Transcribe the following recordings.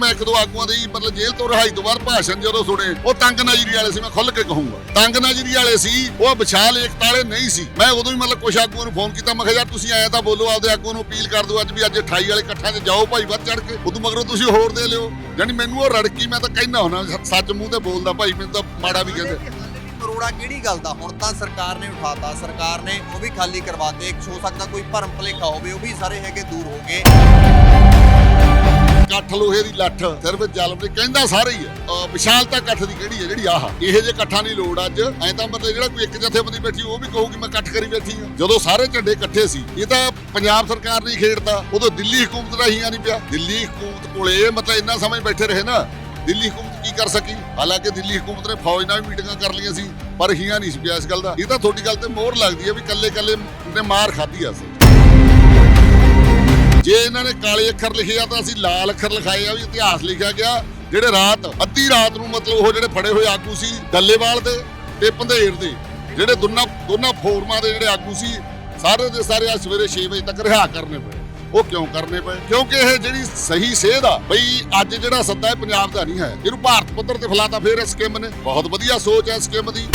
ਮੈਂ ਇੱਕ ਦੋ ਆਗੂਆਂ ਦੀ ਮਤਲਬ ਜੇਲ੍ਹ ਤੋਂ ਰਿਹਾਈ ਤੋਂ ਬਾਅਦ ਭਾਸ਼ਣ ਜਦੋਂ ਸੁਣੇ, ਉਹ ਤੰਗ ਨਜ਼ਰੀ ਵਾਲੇ ਸੀ, ਮੈਂ ਖੁੱਲ ਕੇ ਕਹੂੰਗਾ। ਤੰਗ ਨਜ਼ਰੀ ਵਾਲੇ ਸੀ, ਉਹ ਵਿਸ਼ਾਲ ਏਕਤਾ ਵਾਲੇ ਨਹੀਂ ਸੀ। ਮੈਂ ਉਦੋਂ ਹੀ ਮਤਲਬ ਕੁਝ ਆਗੂਆਂ ਨੂੰ ਫੋਨ ਕੀਤਾ, ਮੈਂ ਕਿਹਾ, ਯਾਰ ਤੁਸੀਂ ਆਇਆ ਤਾਂ ਬੋਲੋ, ਆਪਦੇ ਆਗੂਆਂ ਨੂੰ ਅਪੀਲ ਕਰ ਦਿਓ, ਅੱਜ ਵੀ ਅੱਜ 28 ਵਾਲੇ ਇਕੱਠਾਂ 'ਚ ਜਾਓ ਭਾਈ, ਵੱਧ ਚੜ ਕੇ। ਉਦੋਂ ਮਗਰੋਂ ਤੁਸੀਂ ਹੋਰ ਦੇ ਲਿਓ। ਯਾਨੀ ਮੈਨੂੰ ਉਹ ਰੜਕੀ, ਮੈਂ ਤਾਂ ਕਹਿਣਾ ਹੁਣਾ ਸੱਚ ਮੂੰਹ ਤੇ ਬੋਲਦਾ ਭਾਈ, ਮੈਨੂੰ ਤਾਂ ਮਾੜਾ ਵੀ ਕਹਿੰਦੇ। ਕਰੋੜਾ ਕਿਹੜੀ ਗੱਲ ਦਾ? ਹੁਣ ਤਾਂ ਸਰਕਾਰ ਨੇ ਉਠਾਤਾ, ਸਰਕਾਰ ਨੇ ਉਹ ਵੀ ਖਾਲੀ ਕਰਵਾਤੇ, ਇੱਕ ਹੋ ਸਕਦਾ ਕੋਈ ਭਰਮ ਭਲੇਖਾ ਹੋਵੇ, ਉਹ ਵੀ ਸਾਰੇ ਹੈਗੇ ਦੂਰ ਹੋ ਗਏ। ਕੱਠ ਲੋਹੇ ਦੀ ਲੱਠ, ਸਿਰਫ ਜਲਮ ਦੇ ਕਹਿੰਦਾ ਸਾਰੇ ਹੀ ਆ। ਵਿਸ਼ਾਲਤਾ ਕੱਠ ਦੀ ਕਿਹੜੀ ਹੈ ਜਿਹੜੀ ਆਹ? ਇਹੋ ਜੇ ਕੱਠਾਂ ਦੀ ਲੋੜ ਅੱਜ। ਐਂ ਤਾਂ ਮਤਲਬ ਜਿਹੜਾ ਕੋਈ ਇੱਕ ਜਥੇਬੰਦੀ ਬੈਠੀ ਉਹ ਵੀ ਕਹੂਗੀ ਮੈਂ ਕੱਠ ਕਰੀ ਬੈਠੀ ਆ। ਜਦੋਂ ਸਾਰੇ ਝੰਡੇ ਇਕੱਠੇ ਸੀ, ਇਹ ਤਾਂ ਪੰਜਾਬ ਸਰਕਾਰ ਨੇ ਹੀ ਖੇਡਤਾ ਉਦੋਂ ਦਿੱਲੀ ਹਕੂਮਤ ਦਾ ਹੀ ਆ ਨਹੀਂ ਪਿਆ। ਦਿੱਲੀ ਹਕੂਮਤ ਕੋਲੇ ਮਤਲਬ ਇੰਨਾ ਸਮਾਂ ਬੈਠੇ ਰਹੇ ਨਾ, ਦਿੱਲੀ ਹਕੂਮਤ ਕੀ ਕਰ ਸਕੀ? ਹਾਲਾਂਕਿ ਦਿੱਲੀ ਹਕੂਮਤ ਨੇ ਫੌਜ ਨਾਲ ਵੀ ਮੀਟਿੰਗਾਂ ਕਰ ਲਈਆਂ ਸੀ, ਪਰ ਹੀਆਂ ਨਹੀਂ ਸੀ ਪਿਆ ਇਸ ਗੱਲ ਦਾ। ਇਹ ਤਾਂ ਤੁਹਾਡੀ ਗੱਲ ਤੇ ਮੋਹਰ ਲੱਗਦੀ ਹੈ ਵੀ ਕੱਲੇ ਕੱਲੇ ਨੇ ਮਾਰ ਖਾਧੀ ਆ ਸੀ ਜੇ ਇਹਨਾਂ ਨੇ ਕਾਲੇ ਅੱਖਰ ਲਿਖੇ ਆ ਤਾਂ ਅਸੀਂ ਲਾਲ ਅੱਖਰ ਲਿਖਾਏ ਆ, ਵੀ ਇਤਿਹਾਸ ਲਿਖਿਆ ਗਿਆ, ਜਿਹੜੇ ਰਾਤ, ਅੱਧੀ ਰਾਤ ਨੂੰ ਮਤਲਬ ਉਹ ਜਿਹੜੇ ਫੜੇ ਹੋਏ ਆਗੂ ਸੀ ਡੱਲੇਵਾਲ ਦੇ ਤੇ ਪੰਧੇਰ ਦੇ, ਜਿਹੜੇ ਦੋਨਾਂ ਦੋਨਾਂ ਫੋਰਮਾਂ ਦੇ ਜਿਹੜੇ ਆਗੂ ਸੀ, ਸਾਰੇ ਦੇ ਸਾਰੇ ਅੱਜ ਸਵੇਰੇ 6 ਵਜੇ ਤੱਕ ਰਿਹਾ ਕਰਨੇ ਪਏ। ਉਹ ਕਿਉਂ ਕਰਨੇ ਪਏ? ਕਿਉਂਕਿ ਇਹ ਜਿਹੜੀ ਸਹੀ ਸੇਧ ਆ, ਬਈ ਅੱਜ ਜਿਹੜਾ ਸੱਦਾ ਹੈ ਪੰਜਾਬ ਦਾ ਨਹੀਂ ਹੈ, ਇਹਨੂੰ ਭਾਰਤ ਪੱਧਰ ਤੇ ਫਲਾਤਾ ਫੇਰ ਇਸ ਸਕੀਮ ਨੇ। ਬਹੁਤ ਵਧੀਆ ਸੋਚ ਹੈ ਇਸ ਸਕੀਮ ਦੀ।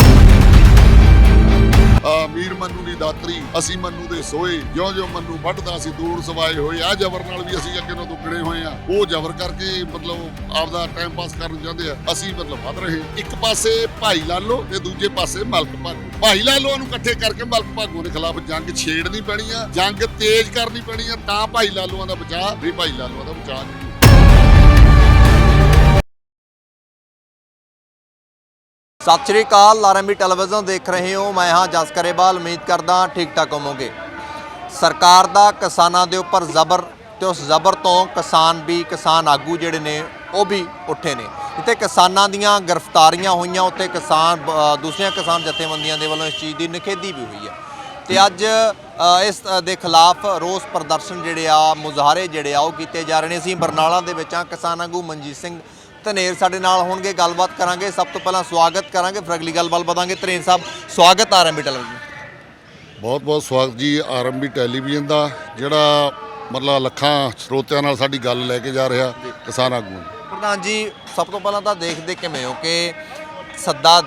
ਮੀਰ ਮੰਨੂ ਦੀ ਦਾਤਰੀ, ਅਸੀਂ ਮੰਨੂ ਦੇ ਸੋਏ। ਜਿਉਂ ਜਿਉਂ ਮੰਨੂ ਵੱਢਦਾ ਸੀ ਦੂਰ ਸਵਾਏ ਹੋਏ। ਆ ਜ਼ਬਰ ਨਾਲ ਵੀ ਅਸੀਂ ਅੱਗੇ ਨੂੰ ਦੁੱਗਣੇ ਹੋਏ ਆ। ਉਹ ਜ਼ਬਰ ਕਰਕੇ ਮਤਲਬ ਆਪਦਾ ਟਾਈਮ ਪਾਸ ਕਰਨ ਚਾਹੁੰਦੇ ਆ। ਅਸੀਂ ਮਤਲਬ ਵੱਧ ਰਹੇ। ਇੱਕ ਪਾਸੇ ਭਾਈ ਲਾਲੋ ਤੇ ਦੂਜੇ ਪਾਸੇ ਮਲਕ ਭਾਗੋ। ਭਾਈ ਲਾਲੋ ਨੂੰ ਇਕੱਠੇ ਕਰਕੇ ਮਲਕ ਭਾਗੋ ਦੇ ਖਿਲਾਫ ਜੰਗ ਛੇੜਨੀ ਪੈਣੀ ਆ। ਜੰਗ ਤੇਜ਼ ਕਰਨੀ ਪੈਣੀ ਆ। ਤਾਂ ਭਾਈ ਲਾਲੋਆਂ ਦਾ ਬਚਾਅ, ਵੀ ਭਾਈ ਲਾਲੋਆਂ ਦਾ ਬਚਾਅ ਨਹੀਂ। ਸਤਿ ਸ਼੍ਰੀ ਅਕਾਲ ਆਰਐਮਬੀ ਟੈਲੀਵਿਜ਼ਨ ਦੇਖ ਰਹੇ ਹੋ। ਮੈਂ ਹਾਂ ਜਸ ਉਮੀਦ ਕਰਦਾ ਠੀਕ ਠਾਕ ਹੋਵੋਗੇ। ਸਰਕਾਰ ਦਾ ਕਿਸਾਨਾਂ ਦੇ ਉੱਪਰ ਜ਼ਬਰ ਤੇ ਉਸ ਜ਼ਬਰ ਤੋਂ ਕਿਸਾਨ ਵੀ ਕਿਸਾਨ ਆਗੂ ਜਿਹੜੇ ਨੇ, ਉਹ ਵੀ ਉੱਠੇ ਨੇ। ਜਿੱਥੇ ਕਿਸਾਨਾਂ ਦੀਆਂ ਗ੍ਰਿਫਤਾਰੀਆਂ ਹੋਈਆਂ, ਉੱਥੇ ਕਿਸਾਨ ਦੂਸਰੀਆਂ ਕਿਸਾਨ ਜਥੇਬੰਦੀਆਂ ਦੇ ਵੱਲੋਂ ਇਸ ਚੀਜ਼ ਦੀ ਨਿਖੇਧੀ ਵੀ ਹੋਈ ਹੈ। ਤੇ ਅੱਜ ਇਸ ਦੇ ਖਿਲਾਫ ਰੋਸ ਪ੍ਰਦਰਸ਼ਨ ਜਿਹੜੇ ਆ, ਮੁਜ਼ਾਹਰੇ ਜਿਹੜੇ ਆ, ਉਹ ਕੀਤੇ ਜਾ ਰਹੇ ਨੇ। ਅਸੀਂ ਬਰਨਾਲਾ ਦੇ ਵਿੱਚ ਆ ਕਿਸਾਨ ਆਗੂ ਮਨਜੀਤ ਸਿੰਘ ਧਨੇਰ ਸਾਡੇ ਨਾਲ ਹੋਣਗੇ ਗੱਲਬਾਤ ਕਰਾਂਗੇ ਸਭ ਤੋਂ ਪਹਿਲਾਂ ਸਵਾਗਤ ਕਰਾਂਗੇ ਫਿਰ ਅਗਲੀ ਗੱਲਬਾਤ ਵਧਾਂਗੇ। ਧਨੇਰ ਸਾਹਿਬ ਸਵਾਗਤ ਆਰਐਮਬੀ ਟੈਲੀਵਿਜ਼ਨ। ਬਹੁਤ ਬਹੁਤ ਸਵਾਗਤ ਜੀ ਆਰਐਮਬੀ ਟੈਲੀਵਿਜ਼ਨ ਦਾ ਜਿਹੜਾ ਮਤਲਬ ਲੱਖਾਂ ਸਰੋਤਿਆਂ ਨਾਲ ਸਾਡੀ ਗੱਲ ਲੈ ਕੇ ਜਾ ਰਿਹਾ ਕਿਸਾਨ ਆਗੂ। ਪ੍ਰਧਾਨ ਜੀ ਸਭ ਤੋਂ ਪਹਿਲਾਂ ਤਾਂ ਦੇਖਦੇ ਕਿਵੇਂ ਹੋ ਕਿ ਸੱਦਾ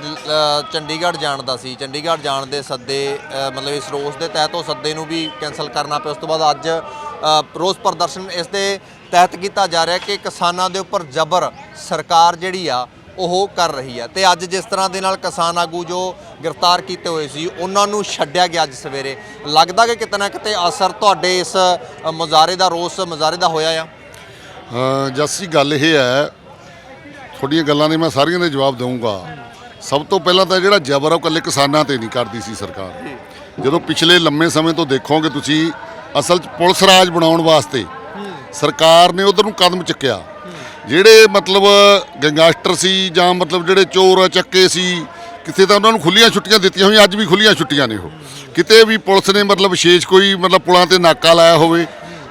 ਚੰਡੀਗੜ੍ਹ ਜਾਣ ਦਾ ਸੀ। ਚੰਡੀਗੜ੍ਹ ਜਾਣ ਦੇ ਸੱਦੇ ਮਤਲਬ ਇਸ ਰੋਸ ਦੇ ਤਹਿਤ ਉਹ ਸੱਦੇ ਨੂੰ ਵੀ ਕੈਨਸਲ ਕਰਨਾ ਪਿਆ। ਉਸ ਤੋਂ ਬਾਅਦ ਅੱਜ ਰੋਸ ਪ੍ਰਦਰਸ਼ਨ ਇਸ ਦੇ ਤਹਿਤ ਕੀਤਾ ਜਾ ਰਿਹਾ ਕਿ ਕਿਸਾਨਾਂ ਦੇ ਉੱਪਰ ਜ਼ਬਰ ਸਰਕਾਰ ਜਿਹੜੀ ਆ ਉਹ ਕਰ ਰਹੀ ਆ। ਤੇ ਅੱਜ ਜਿਸ ਤਰ੍ਹਾਂ ਦੇ ਨਾਲ ਕਿਸਾਨ ਆਗੂ ਜੋ ਗ੍ਰਿਫਤਾਰ ਕੀਤੇ ਹੋਏ ਸੀ ਉਹਨਾਂ ਨੂੰ ਛੱਡਿਆ ਗਿਆ ਅੱਜ ਸਵੇਰੇ। ਲੱਗਦਾ ਕਿ ਕਿਤੇ ਨਾ ਕਿਤੇ ਅਸਰ ਤੁਹਾਡੇ ਇਸ ਅ, ਮੁਜ਼ਾਹਰੇ ਦਾ ਰੋਸ ਮੁਜ਼ਾਹਰੇ ਦਾ ਹੋਇਆ ਆ? ਜੱਸੀ ਗੱਲ ਇਹ ਹੈ ਤੁਹਾਡੀਆਂ ਗੱਲਾਂ ਦੇ ਮੈਂ ਸਾਰੀਆਂ ਦੇ ਜਵਾਬ ਦਊਂਗਾ। ਸਭ ਤੋਂ ਪਹਿਲਾਂ ਤਾਂ ਜਿਹੜਾ ਜ਼ਬਰ ਉਹ ਇਕੱਲੇ ਕਿਸਾਨਾਂ ਤੇ ਨਹੀਂ ਕਰਦੀ ਸੀ ਸਰਕਾਰ। ਜਦੋਂ ਪਿਛਲੇ ਲੰਮੇ ਸਮੇਂ ਤੋਂ ਦੇਖੋਗੇ ਤੁਸੀਂ ਅਸਲ 'ਚ ਪੁਲਿਸ ਰਾਜ ਬਣਾਉਣ ਵਾਸਤੇ ਸਰਕਾਰ ਨੇ ਉਧਰ ਨੂੰ ਕਦਮ ਚੁੱਕਿਆ। ਜਿਹੜੇ ਮਤਲਬ ਗੈਂਗਸਟਰ ਸੀ ਜਾਂ ਮਤਲਬ ਜਿਹੜੇ ਚੋਰ ਚੱਕੇ ਸੀ ਕਿਤੇ ਤਾਂ ਉਹਨਾਂ ਨੂੰ ਖੁੱਲੀਆਂ ਛੁੱਟੀਆਂ ਦਿੱਤੀਆਂ ਹੋਈਆਂ, ਅੱਜ ਵੀ ਖੁੱਲੀਆਂ ਛੁੱਟੀਆਂ ਨੇ ਉਹ। ਕਿਤੇ ਵੀ ਪੁਲਿਸ ਨੇ ਮਤਲਬ ਵਿਸ਼ੇਸ਼ ਕੋਈ ਮਤਲਬ ਪੁਲਾਂ ਤੇ ਨਾਕਾ ਲਾਇਆ ਹੋਵੇ,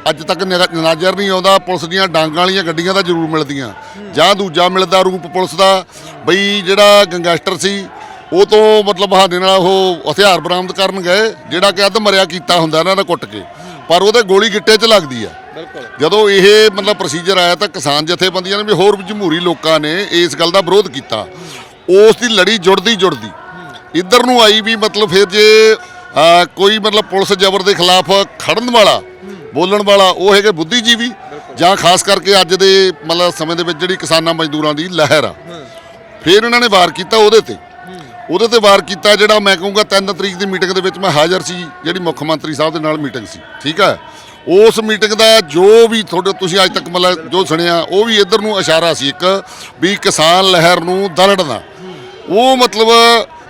ਅੱਜ ਤੱਕ ਨਜ਼ਰ ਨਹੀਂ ਆਉਂਦਾ, ਪੁਲਿਸ ਦੀਆਂ ਡਾਂਗਾਂ ਵਾਲੀਆਂ ਗੱਡੀਆਂ ਤਾਂ ਜ਼ਰੂਰ ਮਿਲਦੀਆਂ। ਜਾਂ ਦੂਜਾ ਮਿਲਦਾ ਰੂਪ ਪੁਲਿਸ ਦਾ, ਬਈ ਜਿਹੜਾ ਗੈਂਗਸਟਰ ਸੀ, ਉਹ ਤੋਂ ਮਤਲਬ ਬਹਾਨੇ ਨਾਲ ਉਹ ਹਥਿਆਰ ਬਰਾਮਦ ਕਰਨ ਗਏ, ਜਿਹੜਾ ਕਿ ਅੱਧ ਮਰਿਆ ਕੀਤਾ ਹੁੰਦਾ, ਇਹਨਾਂ ਦਾ ਕੁੱਟ ਕੇ। ਪਰ ਉਹਦੇ ਗੋਲੀ ਗਿੱਟੇ 'ਚ ਲੱਗਦੀ ਆ। ਬਿਲਕੁਲ। ਜਦੋਂ ਇਹ ਮਤਲਬ ਪ੍ਰੋਸੀਜਰ ਆਇਆ ਤਾਂ ਕਿਸਾਨ ਜਥੇਬੰਦੀਆਂ ਨੇ ਵੀ ਹੋਰ ਜਮਹੂਰੀ ਲੋਕਾਂ ਨੇ ਇਸ ਗੱਲ ਦਾ ਵਿਰੋਧ ਕੀਤਾ। ਉਸ ਦੀ ਲੜੀ ਜੁੜਦੀ ਜੁੜਦੀ। ਇੱਧਰ ਨੂੰ ਆਈ ਵੀ ਮਤਲਬ ਫਿਰ ਜੇ ਕੋਈ ਮਤਲਬ ਪੁਲਿਸ ਜ਼ਬਰ ਦੇ ਖਿਲਾਫ ਖੜਨ ਵਾਲਾ ਬੋਲਣ ਵਾਲਾ ਉਹ ਹੈਗੇ ਬੁੱਧੀਜੀਵੀ ਜਾਂ ਖਾਸ ਕਰਕੇ ਅੱਜ ਦੇ ਮਤਲਬ ਸਮੇਂ ਦੇ ਵਿੱਚ ਜਿਹੜੀ ਕਿਸਾਨਾਂ ਮਜ਼ਦੂਰਾਂ ਦੀ ਲਹਿਰ ਆ। ਫਿਰ ਇਹਨਾਂ ਨੇ ਵਾਰ ਕੀਤਾ ਉਹਦੇ ਤੇ। ਉਹਦੇ ਤੇ ਵਾਰ ਕੀਤਾ ਜਿਹੜਾ ਮੈਂ ਕਹੂੰਗਾ 3 ਤਰੀਕ ਦੀ ਮੀਟਿੰਗ ਦੇ ਵਿੱਚ ਮੈਂ ਹਾਜ਼ਰ ਸੀ, ਜਿਹੜੀ ਮੁੱਖ ਮੰਤਰੀ ਸਾਹਿਬ ਦੇ ਨਾਲ ਮੀਟਿੰਗ ਸੀ, ਠੀਕ ਹੈ ਉਸ ਮੀਟਿੰਗ ਦਾ ਜੋ ਵੀ ਤੁਹਾਡੇ ਤੁਸੀਂ ਅੱਜ ਤੱਕ ਮਤਲਬ ਜੋ ਸੁਣਿਆ, ਉਹ ਵੀ ਇੱਧਰ ਨੂੰ ਇਸ਼ਾਰਾ ਸੀ ਇੱਕ, ਵੀ ਕਿਸਾਨ ਲਹਿਰ ਨੂੰ ਦਲੜਨਾ। ਉਹ ਮਤਲਬ